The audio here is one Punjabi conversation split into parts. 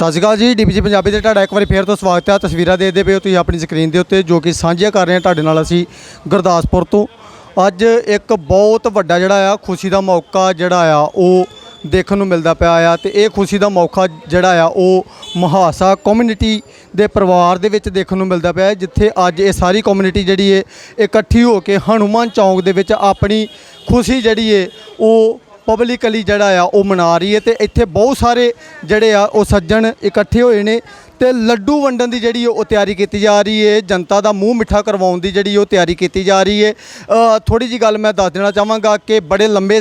ਸਤਿ ਸ਼੍ਰੀ ਅਕਾਲ ਜੀ ਡੀਪੀਸੀ ਪੰਜਾਬੀ ਦੇ ਤੁਹਾਡਾ ਇੱਕ ਵਾਰੀ ਫੇਰ ਤੋਂ ਸਵਾਗਤ ਹੈ। ਤਸਵੀਰਾਂ ਦੇਖਦੇ ਪਏ ਹੋ ਤੁਸੀਂ ਆਪਣੀ ਸਕਰੀਨ ਦੇ ਉੱਤੇ, ਜੋ ਕਿ ਸਾਂਝੀਆਂ ਕਰ ਰਹੇ ਹਾਂ ਤੁਹਾਡੇ ਨਾਲ ਅਸੀਂ ਗੁਰਦਾਸਪੁਰ ਤੋਂ। ਅੱਜ ਇੱਕ ਬਹੁਤ ਵੱਡਾ ਜਿਹੜਾ ਆ, ਖੁਸ਼ੀ ਦਾ ਮੌਕਾ ਜਿਹੜਾ ਆ, ਉਹ ਦੇਖਣ ਨੂੰ ਮਿਲਦਾ ਪਿਆ ਆ ਤੇ ਇਹ ਖੁਸ਼ੀ ਦਾ ਮੌਕਾ ਜਿਹੜਾ ਆ, ਉਹ ਮਹਾਸਾ ਕਮਿਊਨਿਟੀ ਦੇ ਪਰਿਵਾਰ ਦੇ ਵਿੱਚ ਦੇਖਣ ਨੂੰ ਮਿਲਦਾ ਪਿਆ ਜਿੱਥੇ ਅੱਜ ਇਹ ਸਾਰੀ ਕਮਿਊਨਿਟੀ ਜਿਹੜੀ ਹੈ ਇਕੱਠੀ ਹੋ ਕੇ ਹਨੂਮਾਨ ਚੌਂਕ ਦੇ ਵਿੱਚ ਆਪਣੀ ਖੁਸ਼ੀ ਜਿਹੜੀ ਹੈ ਉਹ ਪਬਲਿਕਲੀ ਜਿਹੜਾ ਆ, ਉਹ ਮਨਾ ਰਹੀ ਹੈ ਤੇ ਇੱਥੇ ਬਹੁਤ ਸਾਰੇ ਜਿਹੜੇ ਆ, ਉਹ ਸੱਜਣ ਇਕੱਠੇ ਹੋਏ ਨੇ। ਤੇ ਲੱਡੂ ਵੰਡਣ ਦੀ ਜਿਹੜੀ ਉਹ ਤਿਆਰੀ ਕੀਤੀ ਜਾ ਰਹੀ ਹੈ ਜਨਤਾ ਦਾ ਮੂੰਹ ਮਿੱਠਾ ਕਰਵਾਉਣ ਦੀ ਜਿਹੜੀ ਉਹ ਤਿਆਰੀ ਕੀਤੀ ਜਾ ਰਹੀ ਹੈ ਥੋੜੀ ਜੀ ਗੱਲ ਮੈਂ ਦੱਸ ਦੇਣਾ ਚਾਹਾਂਗਾ ਕਿ ਬੜੇ ਲੰਬੇ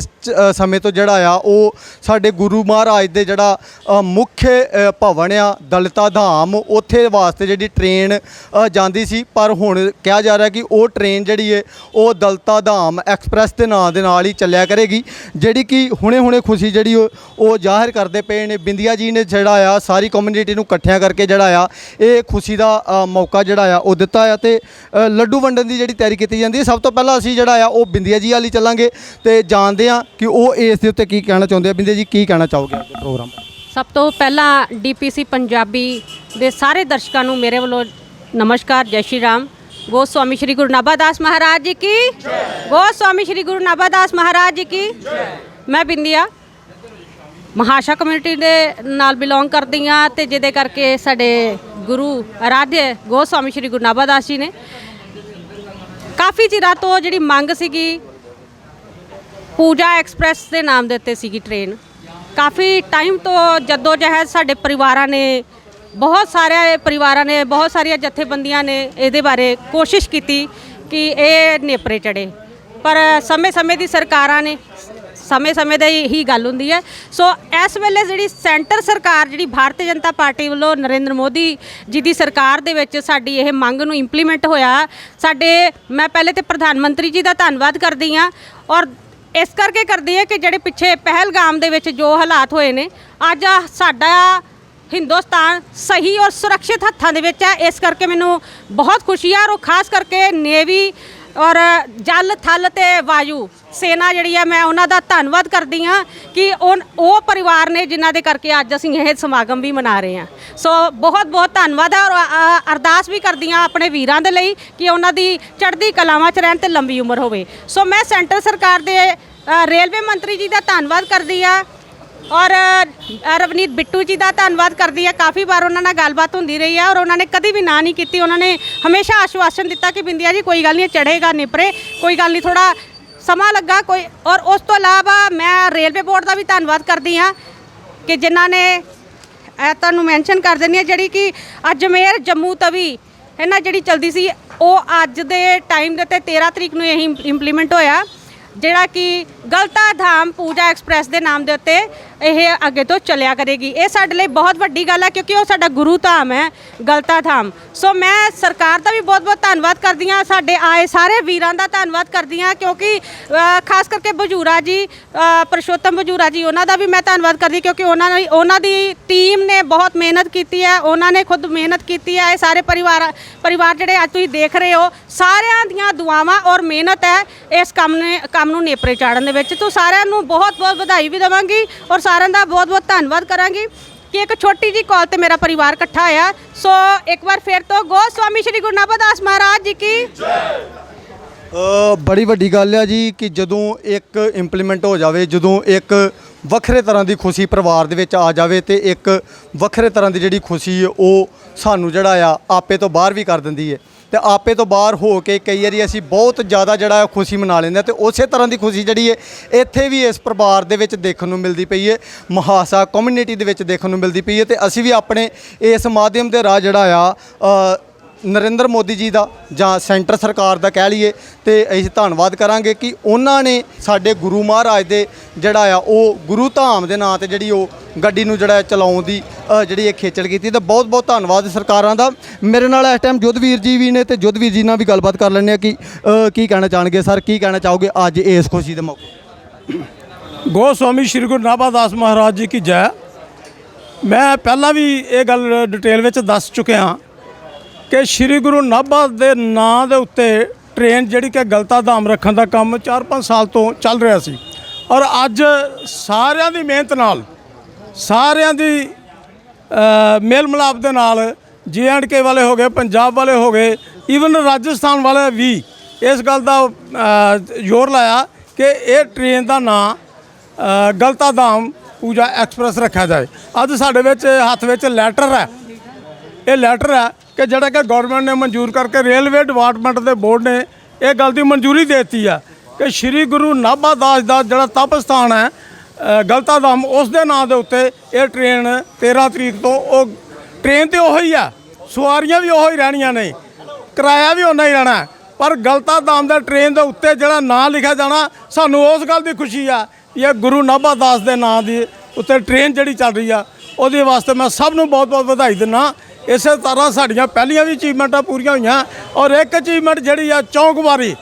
ਸਮੇਂ ਤੋਂ ਜਿਹੜਾ ਆ, ਉਹ ਸਾਡੇ ਗੁਰੂ ਮਹਾਰਾਜ ਦੇ ਜਿਹੜਾ ਮੁੱਖ ਭਵਨ ਆ, ਦਲਿਤਾ ਧਾਮ, ਉੱਥੇ ਵਾਸਤੇ ਜਿਹੜੀ ਟ੍ਰੇਨ ਜਾਂਦੀ ਸੀ। ਪਰ ਹੁਣ ਕਿਹਾ ਜਾ ਰਿਹਾ ਕਿ ਉਹ ਟ੍ਰੇਨ ਜਿਹੜੀ ਹੈ ਉਹ ਦਲਤਾ ਧਾਮ ਐਕਸਪ੍ਰੈਸ ਦੇ ਨਾਂ ਦੇ ਨਾਲ ਹੀ ਚੱਲਿਆ ਕਰੇਗੀ। ਜਿਹੜੀ ਕਿ ਹੁਣੇ-ਹੁਣੇ ਖੁਸ਼ੀ ਜਿਹੜੀ ਉਹ ਜ਼ਾਹਿਰ ਕਰਦੇ ਪਏ ਨੇ। ਬਿੰਦੀਆ ਜੀ ਨੇ ਜਿਹੜਾ ਆ, ਸਾਰੀ ਕਮਿਊਨਿਟੀ ਨੂੰ ਇਕੱਠਿਆਂ ਕਰਕੇ ਜਿਹੜਾ ਆ ਇਹ ਖੁਸ਼ੀ ਦਾ ਅ, ਮੌਕਾ ਜਿਹੜਾ ਆ ਉਹ ਦਿੱਤਾ ਆ ਤੇ ਅ, ਲੱਡੂ ਵੰਡਣ ਦੀ ਜਿਹੜੀ ਤਿਆਰੀ ਕੀਤੀ ਜਾਂਦੀ ਹੈ ਸਭ ਤੋਂ ਪਹਿਲਾਂ ਅਸੀਂ ਜਿਹੜਾ ਆ ਉਹ ਬਿੰਦੀਆ ਜੀ ਵਾਲੀ ਚੱਲਾਂਗੇ ਤੇ ਜਾਣਦੇ ਆ ਕਿ ਉਹ ਇਸ ਦੇ ਉੱਤੇ ਕੀ ਕਹਿਣਾ ਚਾਹੁੰਦੇ ਆ। ਬਿੰਦੀਆ ਜੀ ਕੀ ਕਹਿਣਾ ਚਾਹੋਗੇ ਅੱਜ ਦੇ ਪ੍ਰੋਗਰਾਮ ਸਭ ਤੋਂ ਪਹਿਲਾਂ ਡੀਪੀਸੀ ਪੰਜਾਬੀ ਦੇ ਸਾਰੇ ਦਰਸ਼ਕਾਂ ਨੂੰ ਮੇਰੇ ਵੱਲੋਂ ਨਮਸਕਾਰ ਜੈ ਸ਼੍ਰੀ ਰਾਮ। ਗੋ ਸਵਾਮੀ ਸ਼੍ਰੀ ਗੁਰੂ ਨਾਭਾਦਾਸ ਮਹਾਰਾਜ ਜੀ ਕੀ? ਗੋ ਸਵਾਮੀ ਸ਼੍ਰੀ ਗੁਰੂ ਨਾਭਾਦਾਸ ਮਹਾਰਾਜ ਜੀ ਕੀ? ਮੈਂ ਬਿੰਦੀਆ। ਮਹਾਸ਼ਾ ਕਮਿਊਨਿਟੀ ਦੇ ਨਾਲ ਬਿਲੋਂਗ ਕਰਦੀ ਹਾਂ ਤੇ ਜਿਹਦੇ ਕਰਕੇ ਸਾਡੇ ਗੁਰੂ ਆਰਾਧਿਆ ਗੋਸਵਾਮੀ ਸ਼੍ਰੀ ਗੁਰੂ ਨਾਭਾਦਾਸ ਜੀ ਨੇ ਕਾਫੀ ਚਿਰਾਂ ਤੋਂ ਜਿਹੜੀ ਮੰਗ ਸੀਗੀ, ਪੂਜਾ ਐਕਸਪ੍ਰੈਸ ਦੇ ਨਾਮ ਦੇ ਉੱਤੇ ਸੀਗੀ ਟ੍ਰੇਨ ਕਾਫੀ ਟਾਈਮ ਤੋਂ ਜਦੋਂ ਜਹਿਦ ਸਾਡੇ ਪਰਿਵਾਰਾਂ ਨੇ, ਬਹੁਤ ਸਾਰੇ ਪਰਿਵਾਰਾਂ ਨੇ, ਬਹੁਤ ਸਾਰੀਆਂ ਜਥੇਬੰਦੀਆਂ ਨੇ ਇਹਦੇ ਬਾਰੇ ਕੋਸ਼ਿਸ਼ ਕੀਤੀ ਕਿ ਇਹ ਨੇਪਰੇ ਚੜੇ ਪਰ ਸਮੇਂ-ਸਮੇਂ ਦੀ ਸਰਕਾਰਾਂ ਨੇ ਸਮੇਂ-ਸਮੇਂ ਦੀ ਹੀ ਗੱਲ ਹੁੰਦੀ ਹੈ। ਸੋ ਇਸ ਵੇਲੇ ਜਿਹੜੀ ਸੈਂਟਰ ਸਰਕਾਰ, ਜਿਹੜੀ ਭਾਰਤੀ ਜਨਤਾ ਪਾਰਟੀ ਵੱਲੋਂ ਨਰਿੰਦਰ ਮੋਦੀ ਜੀ ਦੀ ਸਰਕਾਰ ਦੇ ਵਿੱਚ ਸਾਡੀ ਇਹ ਮੰਗ ਨੂੰ ਇੰਪਲੀਮੈਂਟ ਹੋਇਆ। ਸਾਡੇ ਮੈਂ ਪਹਿਲੇ ਤੇ ਪ੍ਰਧਾਨ ਮੰਤਰੀ ਜੀ ਦਾ ਧੰਨਵਾਦ ਕਰਦੀ ਹਾਂ ਔਰ ਇਸ ਕਰਕੇ ਕਰਦੀ ਹੈ ਕਿ ਜਿਹੜੇ ਪਿੱਛੇ ਪਹਿਲਗਾਮ ਦੇ ਵਿੱਚ ਜੋ ਹਾਲਾਤ ਹੋਏ ਨੇ, ਅੱਜ ਸਾਡਾ ਹਿੰਦੁਸਤਾਨ ਸਹੀ ਔਰ ਸੁਰੱਖਿਅਤ ਹੱਥਾਂ ਦੇ ਵਿੱਚ ਹੈ। ਇਸ ਕਰਕੇ ਮੈਨੂੰ ਬਹੁਤ ਖੁਸ਼ੀ ਹੈ ਔਰ ਖਾਸ ਕਰਕੇ ਨੇਵੀ ਔਰ ਜਲ, ਥਲ ਤੇ ਵਾਯੂ ਸੇਨਾ ਜਿਹੜੀ ਹੈ ਮੈਂ ਉਹਨਾਂ ਦਾ ਧੰਨਵਾਦ ਕਰਦੀ ਹਾਂ ਕਿ ਉਹ ਉਹ ਪਰਿਵਾਰ ਨੇ ਜਿਨ੍ਹਾਂ ਦੇ ਕਰਕੇ ਅੱਜ ਅਸੀਂ ਇਹ ਸਮਾਗਮ ਵੀ ਮਨਾ ਰਹੇ ਹਾਂ। ਸੋ ਬਹੁਤ ਬਹੁਤ ਧੰਨਵਾਦ ਹੈ ਔਰ ਅਰਦਾਸ ਵੀ ਕਰਦੀ ਹਾਂ ਆਪਣੇ ਵੀਰਾਂ ਦੇ ਲਈ ਕਿ ਉਹਨਾਂ ਦੀ ਚੜ੍ਹਦੀ ਕਲਾਵਾਂ 'ਚ ਰਹਿਣ ਤੇ ਲੰਬੀ ਉਮਰ ਹੋਵੇ। ਸੋ ਮੈਂ ਸੈਂਟਰ ਸਰਕਾਰ ਦੇ ਰੇਲਵੇ ਮੰਤਰੀ ਜੀ ਦਾ ਧੰਨਵਾਦ ਕਰਦੀ ਹਾਂ। ਔਰ ਰਵਨੀਤ ਬਿੱਟੂ ਜੀ ਦਾ ਧੰਨਵਾਦ ਕਰਦੀ ਹੈ। ਕਾਫੀ ਵਾਰ ਉਹਨਾਂ ਨਾਲ ਗੱਲਬਾਤ ਹੁੰਦੀ ਰਹੀ ਹੈ ਔਰ ਉਹਨਾਂ ਨੇ ਕਦੀ ਵੀ ਨਾ ਨਹੀਂ ਕੀਤੀ। ਉਹਨਾਂ ਨੇ ਹਮੇਸ਼ਾ ਆਸ਼ਵਾਸਨ ਦਿੱਤਾ ਕਿ ਬਿੰਦਿਆ ਜੀ, ਕੋਈ ਗੱਲ ਨਹੀਂ ਚੜ੍ਹੇਗਾ, ਨਿਪਰੇ, ਕੋਈ ਗੱਲ ਨਹੀਂ ਥੋੜਾ ਸਮਾਂ ਲੱਗਾ, ਕੋਈ ਔਰ ਉਸ ਤੋਂ ਇਲਾਵਾ ਮੈਂ ਰੇਲਵੇ ਬੋਰਡ ਦਾ ਵੀ ਧੰਨਵਾਦ ਕਰਦੀ ਹਾਂ ਕਿ ਜਿਨ੍ਹਾਂ ਨੇ ਇਹ ਤੁਹਾਨੂੰ ਮੈਂਸ਼ਨ ਕਰ ਦਿੰਦੀ ਹਾਂ, ਜਿਹੜੀ ਕਿ ਅਜਮੇਰ, ਜੰਮੂ ਤਵੀ, ਹੈ ਨਾ, ਜਿਹੜੀ ਚਲਦੀ ਸੀ, ਉਹ ਅੱਜ ਦੇ ਟਾਈਮ ਦੇ ਤੇ 13 ਤਰੀਕ ਨੂੰ ਇਹ ਇੰਪਲੀਮੈਂਟ ਹੋਇਆ, ਜਿਹੜਾ ਕਿ ਗਲਤਾ ਧਾਮ ਪੂਜਾ ਐਕਸਪ੍ਰੈਸ ਦੇ ਨਾਮ ਦੇ ਉੱਤੇ ਇਹ ਅੱਗੇ ਤੋਂ ਚੱਲਿਆ ਕਰੇਗੀ। ਇਹ ਸਾਡੇ ਲਈ ਬਹੁਤ ਵੱਡੀ ਗੱਲ ਹੈ ਕਿਉਂਕਿ ਉਹ ਸਾਡਾ ਗੁਰੂ ਧਾਮ ਹੈ ਗਲਤਾ ਧਾਮ। ਸੋ ਮੈਂ ਸਰਕਾਰ ਦਾ ਵੀ ਬਹੁਤ ਬਹੁਤ ਧੰਨਵਾਦ ਕਰਦੀ ਹਾਂ ਸਾਡੇ ਆਏ ਸਾਰੇ ਵੀਰਾਂ ਦਾ ਧੰਨਵਾਦ ਕਰਦੀ ਹਾਂ ਕਿਉਂਕਿ ਅ, ਖਾਸ ਕਰਕੇ ਬਜੂਰਾ ਜੀ ਪਰਸ਼ੋਤਮ ਬਜੂਰਾ ਜੀ ਉਹਨਾਂ ਦਾ ਵੀ ਮੈਂ ਧੰਨਵਾਦ ਕਰਦੀ ਕਿਉਂਕਿ ਉਹਨਾਂ ਨੇ ਉਹਨਾਂ ਦੀ ਟੀਮ ਨੇ ਬਹੁਤ ਮਿਹਨਤ ਕੀਤੀ ਹੈ ਉਹਨਾਂ ਨੇ ਖੁਦ ਮਿਹਨਤ ਕੀਤੀ ਹੈ। ਇਹ ਸਾਰੇ ਪਰਿਵਾਰ ਪਰਿਵਾਰ ਜਿਹੜੇ ਅੱਜ ਤੁਸੀਂ ਦੇਖ ਰਹੇ ਹੋ ਸਾਰਿਆਂ ਦੀਆਂ ਦੁਆਵਾਂ ਔਰ ਮਿਹਨਤ ਹੈ ਇਸ ਕੰਮ ਨੇ ਕੰਮ ਨੂੰ ਨੇਪਰੇ ਚਾੜਨ ਦੇ ਵਿੱਚ। ਤੋਂ ਸਾਰਿਆਂ ਨੂੰ ਬਹੁਤ ਬਹੁਤ ਵਧਾਈ ਵੀ ਦੇਵਾਂਗੀ ਔਰ ਸਾਰਿਆਂ ਦਾ ਬਹੁਤ ਬਹੁਤ ਧੰਨਵਾਦ ਕਰਾਂਗੀ ਕਿ ਇੱਕ ਛੋਟੀ ਜੀ ਕਾਲ ਤੇ ਮੇਰਾ ਪਰਿਵਾਰ ਇਕੱਠਾ ਆਇਆ। ਸੋ ਇੱਕ ਵਾਰ ਫਿਰ ਤੋਂ ਗੋ ਸਵਾਮੀ ਸ਼੍ਰੀ ਗੁਰੂ ਮਹਾਰਾਜ ਜੀ ਕੀ ਬੜੀ ਵੱਡੀ ਗੱਲ ਆ ਜੀ ਕਿ ਜਦੋਂ ਇੱਕ ਇੰਪਲੀਮੈਂਟ ਹੋ ਜਾਵੇ ਜਦੋਂ ਇੱਕ ਵੱਖਰੇ ਤਰ੍ਹਾਂ ਦੀ ਖੁਸ਼ੀ ਪਰਿਵਾਰ ਦੇ ਵਿੱਚ ਆ ਜਾਵੇ ਤੇ ਇੱਕ ਵੱਖਰੇ ਤਰ੍ਹਾਂ ਦੀ ਜਿਹੜੀ ਖੁਸ਼ੀ ਉਹ ਸਾਨੂੰ ਜਿਹੜਾ ਆ ਆਪੇ ਤੋਂ ਬਾਹਰ ਵੀ ਕਰ ਦਿੰਦੀ ਹੈ। ਤੇ ਆਪੇ ਤੋਂ ਬਾਹਰ ਹੋ ਕੇ ਕਈ ਵਾਰੀ ਅਸੀਂ ਬਹੁਤ ਜ਼ਿਆਦਾ ਜਿਹੜਾ ਹੈ ਖੁਸ਼ੀ ਮਨਾ ਲੈਂਦੇ ਹਾਂ ਤੇ ਉਸੇ ਤਰ੍ਹਾਂ ਦੀ ਖੁਸ਼ੀ ਜਿਹੜੀ ਹੈ, ਇੱਥੇ ਵੀ ਇਸ ਪਰਿਵਾਰ ਦੇ ਵਿੱਚ ਦੇਖਣ ਨੂੰ ਮਿਲਦੀ ਪਈ ਹੈ, ਮਹਾਸਾ ਕਮਿਊਨਿਟੀ ਦੇ ਵਿੱਚ ਦੇਖਣ ਨੂੰ ਮਿਲਦੀ ਪਈ ਹੈ ਤੇ ਅਸੀਂ ਵੀ ਆਪਣੇ ਇਸ ਮਾਧਿਅਮ ਦੇ ਰਾਹ ਜਿਹੜਾ ਆ ਨਰਿੰਦਰ ਮੋਦੀ ਜੀ ਦਾ ਜਾਂ ਸੈਂਟਰ ਸਰਕਾਰ ਦਾ ਕਹਿ ਲਈਏ, ਤੇ ਅਸੀਂ ਧੰਨਵਾਦ ਕਰਾਂਗੇ ਕਿ ਉਹਨਾਂ ਨੇ ਸਾਡੇ ਗੁਰੂ ਮਹਾਰਾਜ ਦੇ ਜਿਹੜਾ ਆ, ਉਹ ਗੁਰੂ ਧਾਮ ਦੇ ਨਾਂ ਤੇ ਜਿਹੜੀ ਉਹ ਗੱਡੀ ਨੂੰ ਜਿਹੜਾ ਚਲਾਉਣ ਦੀ ਜਿਹੜੀ ਇਹ ਖੇਚਲ ਕੀਤੀ। ਤੇ ਬਹੁਤ ਬਹੁਤ ਧੰਨਵਾਦ ਸਰਕਾਰਾਂ ਦਾ। ਮੇਰੇ ਨਾਲ ਇਸ ਟਾਈਮ ਜੁੱਧਵੀਰ ਜੀ ਵੀ ਨੇ ਤੇ ਜੁੱਧਵੀਰ ਜੀ ਨਾਲ ਵੀ ਗੱਲਬਾਤ ਕਰ ਲੈਂਦੇ ਆ ਕਿ ਕੀ ਕਹਿਣਾ ਚਾਹਣਗੇ? ਸਰ, ਕੀ ਕਹਿਣਾ ਚਾਹੋਗੇ ਅੱਜ ਇਸ ਖੁਸ਼ੀ ਦੇ ਮੌਕੇ? ਗੋ ਸਵਾਮੀ ਸ਼੍ਰੀ ਗੁਰੂ ਨਾਭਾਦਾਸ ਮਹਾਰਾਜ ਜੀ ਕੀ ਜੈ। ਮੈਂ ਪਹਿਲਾਂ ਵੀ ਇਹ ਗੱਲ ਡਿਟੇਲ ਵਿੱਚ ਦੱਸ ਚੁੱਕਿਆ ਕਿ ਸ਼੍ਰੀ ਗੁਰੂ ਨਾਭਾ ਦੇ ਨਾਂ ਦੇ ਉੱਤੇ ਟ੍ਰੇਨ ਜਿਹੜੀ ਕਿ ਗਲਤਾ ਧਾਮ ਰੱਖਣ ਦਾ ਕੰਮ 4-5 ਸਾਲ ਤੋਂ ਚੱਲ ਰਿਹਾ ਸੀ। ਔਰ ਅੱਜ ਸਾਰਿਆਂ ਦੀ ਮਿਹਨਤ ਨਾਲ, ਸਾਰਿਆਂ ਦੀ ਮੇਲ ਮਿਲਾਪ ਦੇ ਨਾਲ ਕੇ ਵਾਲੇ ਹੋ ਗਏ, ਪੰਜਾਬ ਵਾਲੇ ਹੋ ਗਏ, ਈਵਨ ਰਾਜਸਥਾਨ ਵਾਲੇ ਵੀ ਇਸ ਗੱਲ ਦਾ ਜ਼ੋਰ ਲਾਇਆ ਕਿ ਇਹ ਟ੍ਰੇਨ ਦਾ ਨਾਂ ਗਲਤਾ ਧਾਮ ਪੂਜਾ ਐਕਸਪ੍ਰੈਸ ਰੱਖਿਆ ਜਾਏ। ਅੱਜ ਸਾਡੇ ਵਿੱਚ ਹੱਥ ਵਿੱਚ ਲੈਟਰ ਹੈ। ਇਹ ਲੈਟਰ ਹੈ ਕਿ ਜਿਹੜਾ ਕਿ ਗਵਰਨਮੈਂਟ ਨੇ ਮਨਜ਼ੂਰ ਕਰਕੇ ਰੇਲਵੇ ਡਿਪਾਰਟਮੈਂਟ ਦੇ ਬੋਰਡ ਨੇ ਇਹ ਗੱਲ ਦੀ ਮਨਜ਼ੂਰੀ ਦੇ ਦਿੱਤੀ ਹੈ ਕਿ ਸ੍ਰੀ ਗੁਰੂ ਨਾਭਾ ਦਾਸ ਦਾ ਜਿਹੜਾ ਤਪ ਸਥਾਨ ਹੈ ਗਲਤਾ ਧਾਮ ਉਸ ਦੇ ਨਾਂ ਦੇ ਉੱਤੇ ਇਹ ਟ੍ਰੇਨ 13 ਤਰੀਕ ਤੋਂ ਉਹ ਟ੍ਰੇਨ ਤੇ ਉਹੀ ਆ, ਸਵਾਰੀਆਂ ਵੀ ਉਹੀ ਰਹਿਣੀਆਂ ਨੇ, ਕਿਰਾਇਆ ਵੀ ਉਹਨਾਂ ਹੀ ਰਹਿਣਾ ਪਰ ਗਲਤਾ ਧਾਮ ਦੇ ਟ੍ਰੇਨ ਦੇ ਉੱਤੇ ਜਿਹੜਾ ਨਾਂ ਲਿਖਿਆ ਜਾਣਾ, ਸਾਨੂੰ ਉਸ ਗੱਲ ਦੀ ਖੁਸ਼ੀ ਆ ਵੀ ਇਹ ਗੁਰੂ ਨਾਭਾ ਦਾਸ ਦੇ ਨਾਂ ਦੀ ਉੱਤੇ ਟ੍ਰੇਨ ਜਿਹੜੀ ਚੱਲ ਰਹੀ ਆ, ਉਹਦੇ ਵਾਸਤੇ ਮੈਂ ਸਭ ਨੂੰ ਬਹੁਤ-ਬਹੁਤ ਵਧਾਈ ਦਿੰਦਾ ਇਸੇ ਤਰ੍ਹਾਂ ਸਾਡੀਆਂ ਪਹਿਲੀਆਂ ਵੀ ਅਚੀਵਮੈਂਟਾਂ ਪੂਰੀਆਂ ਹੋਈਆਂ ਔਰ ਇੱਕ ਅਚੀਵਮੈਂਟ ਜਿਹੜੀ ਆ ਚੌਂਕਬਾਰੀ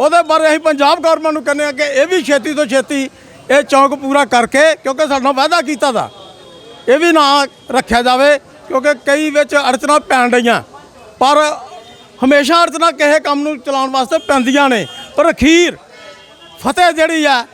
ਉਹਦੇ ਬਾਰੇ ਅਸੀਂ ਪੰਜਾਬ ਗਵਰਨਮੈਂਟ ਨੂੰ ਕਹਿੰਦੇ ਆ ਕਿ ਇਹ ਵੀ ਛੇਤੀ ਤੋਂ ਛੇਤੀ ਇਹ ਚੌਂਕ ਪੂਰਾ ਕਰਕੇ ਕਿਉਂਕਿ ਸਾਡਾ ਵਾਅਦਾ ਕੀਤਾ ਦਾ, ਇਹ ਵੀ ਨਾ ਰੱਖਿਆ ਜਾਵੇ ਕਿਉਂਕਿ ਕਈ ਵਿੱਚ ਅੜਚਣਾ ਪੈਣ ਰਹੀਆਂ, ਪਰ ਹਮੇਸ਼ਾ ਅੜਚਣਾ ਕਿਸੇ ਕੰਮ ਨੂੰ ਚਲਾਉਣ ਵਾਸਤੇ ਪੈਂਦੀਆਂ ਨੇ, ਪਰ ਅਖੀਰ ਫਤਿਹ ਜਿਹੜੀ ਆ,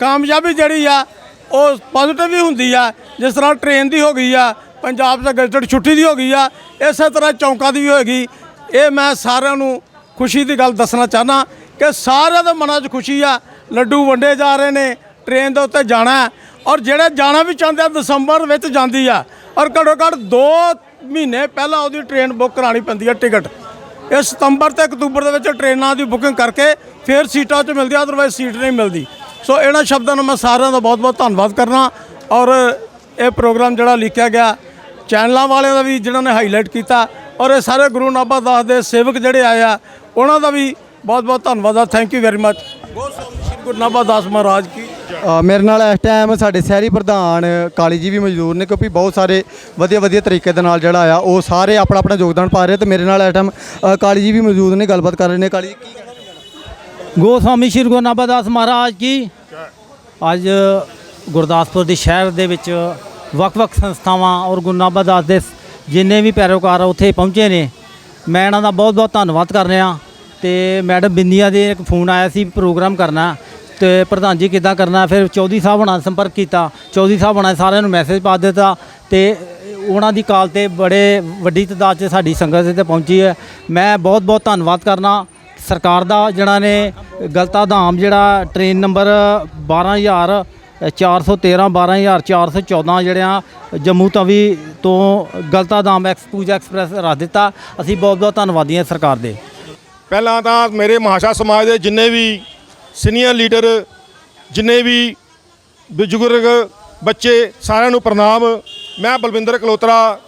ਕਾਮਯਾਬੀ ਜਿਹੜੀ ਆ, ਉਹ ਪੋਜ਼ਿਟਿਵ ਵੀ ਹੁੰਦੀ ਆ, ਜਿਸ ਤਰ੍ਹਾਂ ਟ੍ਰੇਨ ਦੀ ਹੋ ਗਈ ਆ ਪੰਜਾਬ ਦਾ ਗਜਟ ਛੁੱਟੀ ਦੀ ਹੋ ਗਈ ਆ, ਇਸੇ ਤਰ੍ਹਾਂ ਚੌਂਕਾਂ ਦੀ ਵੀ ਹੋਏਗੀ। ਇਹ ਮੈਂ ਸਾਰਿਆਂ ਨੂੰ ਖੁਸ਼ੀ ਦੀ ਗੱਲ ਦੱਸਣਾ ਚਾਹਨਾ ਕਿ ਸਾਰਿਆਂ ਦੇ ਮਨਾਂ 'ਚ ਖੁਸ਼ੀ ਆ, ਲੱਡੂ ਵੰਡੇ ਜਾ ਰਹੇ ਨੇ, ਟ੍ਰੇਨ ਦੇ ਉੱਤੇ ਜਾਣਾ ਔਰ ਜਿਹੜੇ ਜਾਣਾ ਵੀ ਚਾਹੁੰਦੇ ਆ, ਦਸੰਬਰ ਵਿੱਚ ਜਾਂਦੀ ਆ। ਔਰ ਘੱਟੋ ਘੱਟ 2 ਮਹੀਨੇ ਪਹਿਲਾਂ ਉਹਦੀ ਟ੍ਰੇਨ ਬੁੱਕ ਕਰਾਣੀ ਪੈਂਦੀ ਆ ਟਿਕਟ। ਇਹ ਸਤੰਬਰ ਤੇ ਅਕਤੂਬਰ ਦੇ ਵਿੱਚ ਟ੍ਰੇਨਾਂ ਦੀ ਬੁਕਿੰਗ ਕਰਕੇ ਫਿਰ ਸੀਟਾਂ 'ਚ ਮਿਲਦੀ ਆ ਅਦਰਵਾਈਜ਼ ਸੀਟ ਨਹੀਂ ਮਿਲਦੀ। ਸੋ ਇਹਨਾਂ ਸ਼ਬਦਾਂ ਨੂੰ ਮੈਂ ਸਾਰਿਆਂ ਦਾ ਬਹੁਤ-ਬਹੁਤ ਧੰਨਵਾਦ ਕਰਨਾ। ਔਰ ਇਹ ਪ੍ਰੋਗਰਾਮ ਜਿਹੜਾ ਲਿਖਿਆ ਗਿਆ ਚੈਨਲਾਂ ਵਾਲਿਆਂ ਦਾ ਵੀ ਜਿਨ੍ਹਾਂ ਨੇ ਹਾਈਲਾਈਟ ਕੀਤਾ ਔਰ ਇਹ ਸਾਰੇ ਗੁਰੂ ਨਾਭਾ ਦਾਸ ਦੇ ਸੇਵਕ ਜਿਹੜੇ ਆਏ ਆ ਉਹਨਾਂ ਦਾ ਵੀ ਬਹੁਤ-ਬਹੁਤ ਧੰਨਵਾਦ ਆ। ਥੈਂਕ ਯੂ ਵੈਰੀ ਮਚ ਬਹੁਤ ਸ੍ਰੀ ਗੁਰੂ ਨਾਭਾ ਦਾਸ ਮਹਾਰਾਜ ਕੀ ਮੇਰੇ ਨਾਲ ਇਸ ਟਾਈਮ ਸਾਡੇ ਸ਼ਹਿਰੀ ਪ੍ਰਧਾਨ ਕਾਲੀ ਜੀ ਵੀ ਮੌਜੂਦ ਨੇ ਕਿਉਂਕਿ ਬਹੁਤ ਸਾਰੇ ਵਧੀਆ ਵਧੀਆ ਤਰੀਕੇ ਦੇ ਨਾਲ ਜਿਹੜਾ ਆ ਉਹ ਸਾਰੇ ਆਪਣਾ ਆਪਣਾ ਯੋਗਦਾਨ ਪਾ ਰਹੇ ਤੇ ਮੇਰੇ ਨਾਲ ਇਸ ਟਾਈਮ ਕਾਲੀ ਜੀ ਵੀ ਮੌਜੂਦ ਨੇ ਗੱਲਬਾਤ ਕਰ ਰਹੇ ਨੇ। ਕਾਲੀ ਜੀ ਕੀ ਗੋਸਵਾਮੀ ਸ਼੍ਰੀ ਗੁਰੂ ਨਾਨਕ ਦਾਸ ਮਹਾਰਾਜ ਕੀ? ਅੱਜ ਗੁਰਦਾਸਪੁਰ ਦੇ ਸ਼ਹਿਰ ਦੇ ਵਿੱਚ ਵੱਖ-ਵੱਖ ਸੰਸਥਾਵਾਂ ਔਰ ਗੁਰੂ ਦਾਸ ਦੇ ਜਿੰਨੇ ਵੀ ਪੈਰੋਕਾਰ ਉੱਥੇ ਪਹੁੰਚੇ ਨੇ। ਮੈਂ ਇਹਨਾਂ ਦਾ ਬਹੁਤ-ਬਹੁਤ ਧੰਨਵਾਦ ਕਰ ਰਿਹਾ ਤੇ ਮੈਡਮ ਬਿੰਦੀਆਂ ਦੇ ਇੱਕ ਫੋਨ ਆਇਆ ਸੀ ਪ੍ਰੋਗਰਾਮ ਕਰਨਾ ਤੇ ਪ੍ਰਧਾਨ ਜੀ ਕਿੱਦਾਂ ਕਰਨਾ, ਫਿਰ ਚੌਧਰੀ ਸਾਹਿਬ ਹੋਣਾ ਨਾਲ ਸੰਪਰਕ ਕੀਤਾ। ਚੌਧਰੀ ਸਾਹਿਬ ਹੋਣਾ ਨੇ ਸਾਰਿਆਂ ਨੂੰ ਮੈਸੇਜ ਪਾ ਦਿੱਤਾ ਤੇ ਉਹਨਾਂ ਦੀ ਕਾਲ ਤੇ ਬੜੇ ਵੱਡੀ ਤਾਦਾਦ 'ਚ ਸਾਡੀ ਸੰਗਤ ਇੱਥੇ ਪਹੁੰਚੀ ਹੈ। ਮੈਂ ਬਹੁਤ-ਬਹੁਤ ਧੰਨਵਾਦ ਕਰਨਾ। ਸਰਕਾਰ ਦਾ ਜਿਹੜਾ ਨੇ ਗਲਤਾ ਧਾਮ ਜਿਹੜਾ ਟ੍ਰੇਨ ਨੰਬਰ 12000 413 12414 ਜਿਹੜਿਆਂ ਜੰਮੂ ਤਵੀ ਤੋਂ ਗਲਤਾ ਧਾਮ ਐਕਸਪੂਜ ਐਕਸਪ੍ਰੈਸ ਰੱਖ ਦਿੱਤਾ। ਅਸੀਂ ਬਹੁਤ ਬਹੁਤ ਧੰਨਵਾਦੀ ਹਾਂ ਸਰਕਾਰ ਦੇ। ਪਹਿਲਾਂ ਤਾਂ ਮੇਰੇ ਮਹਾਸ਼ਾ ਸਮਾਜ ਦੇ ਜਿੰਨੇ ਵੀ ਸੀਨੀਅਰ ਲੀਡਰ, ਜਿੰਨੇ ਵੀ ਬਜ਼ੁਰਗ ਬੱਚੇ ਸਾਰਿਆਂ ਨੂੰ ਪ੍ਰਣਾਮ। ਮੈਂ Balwinder Kalotra,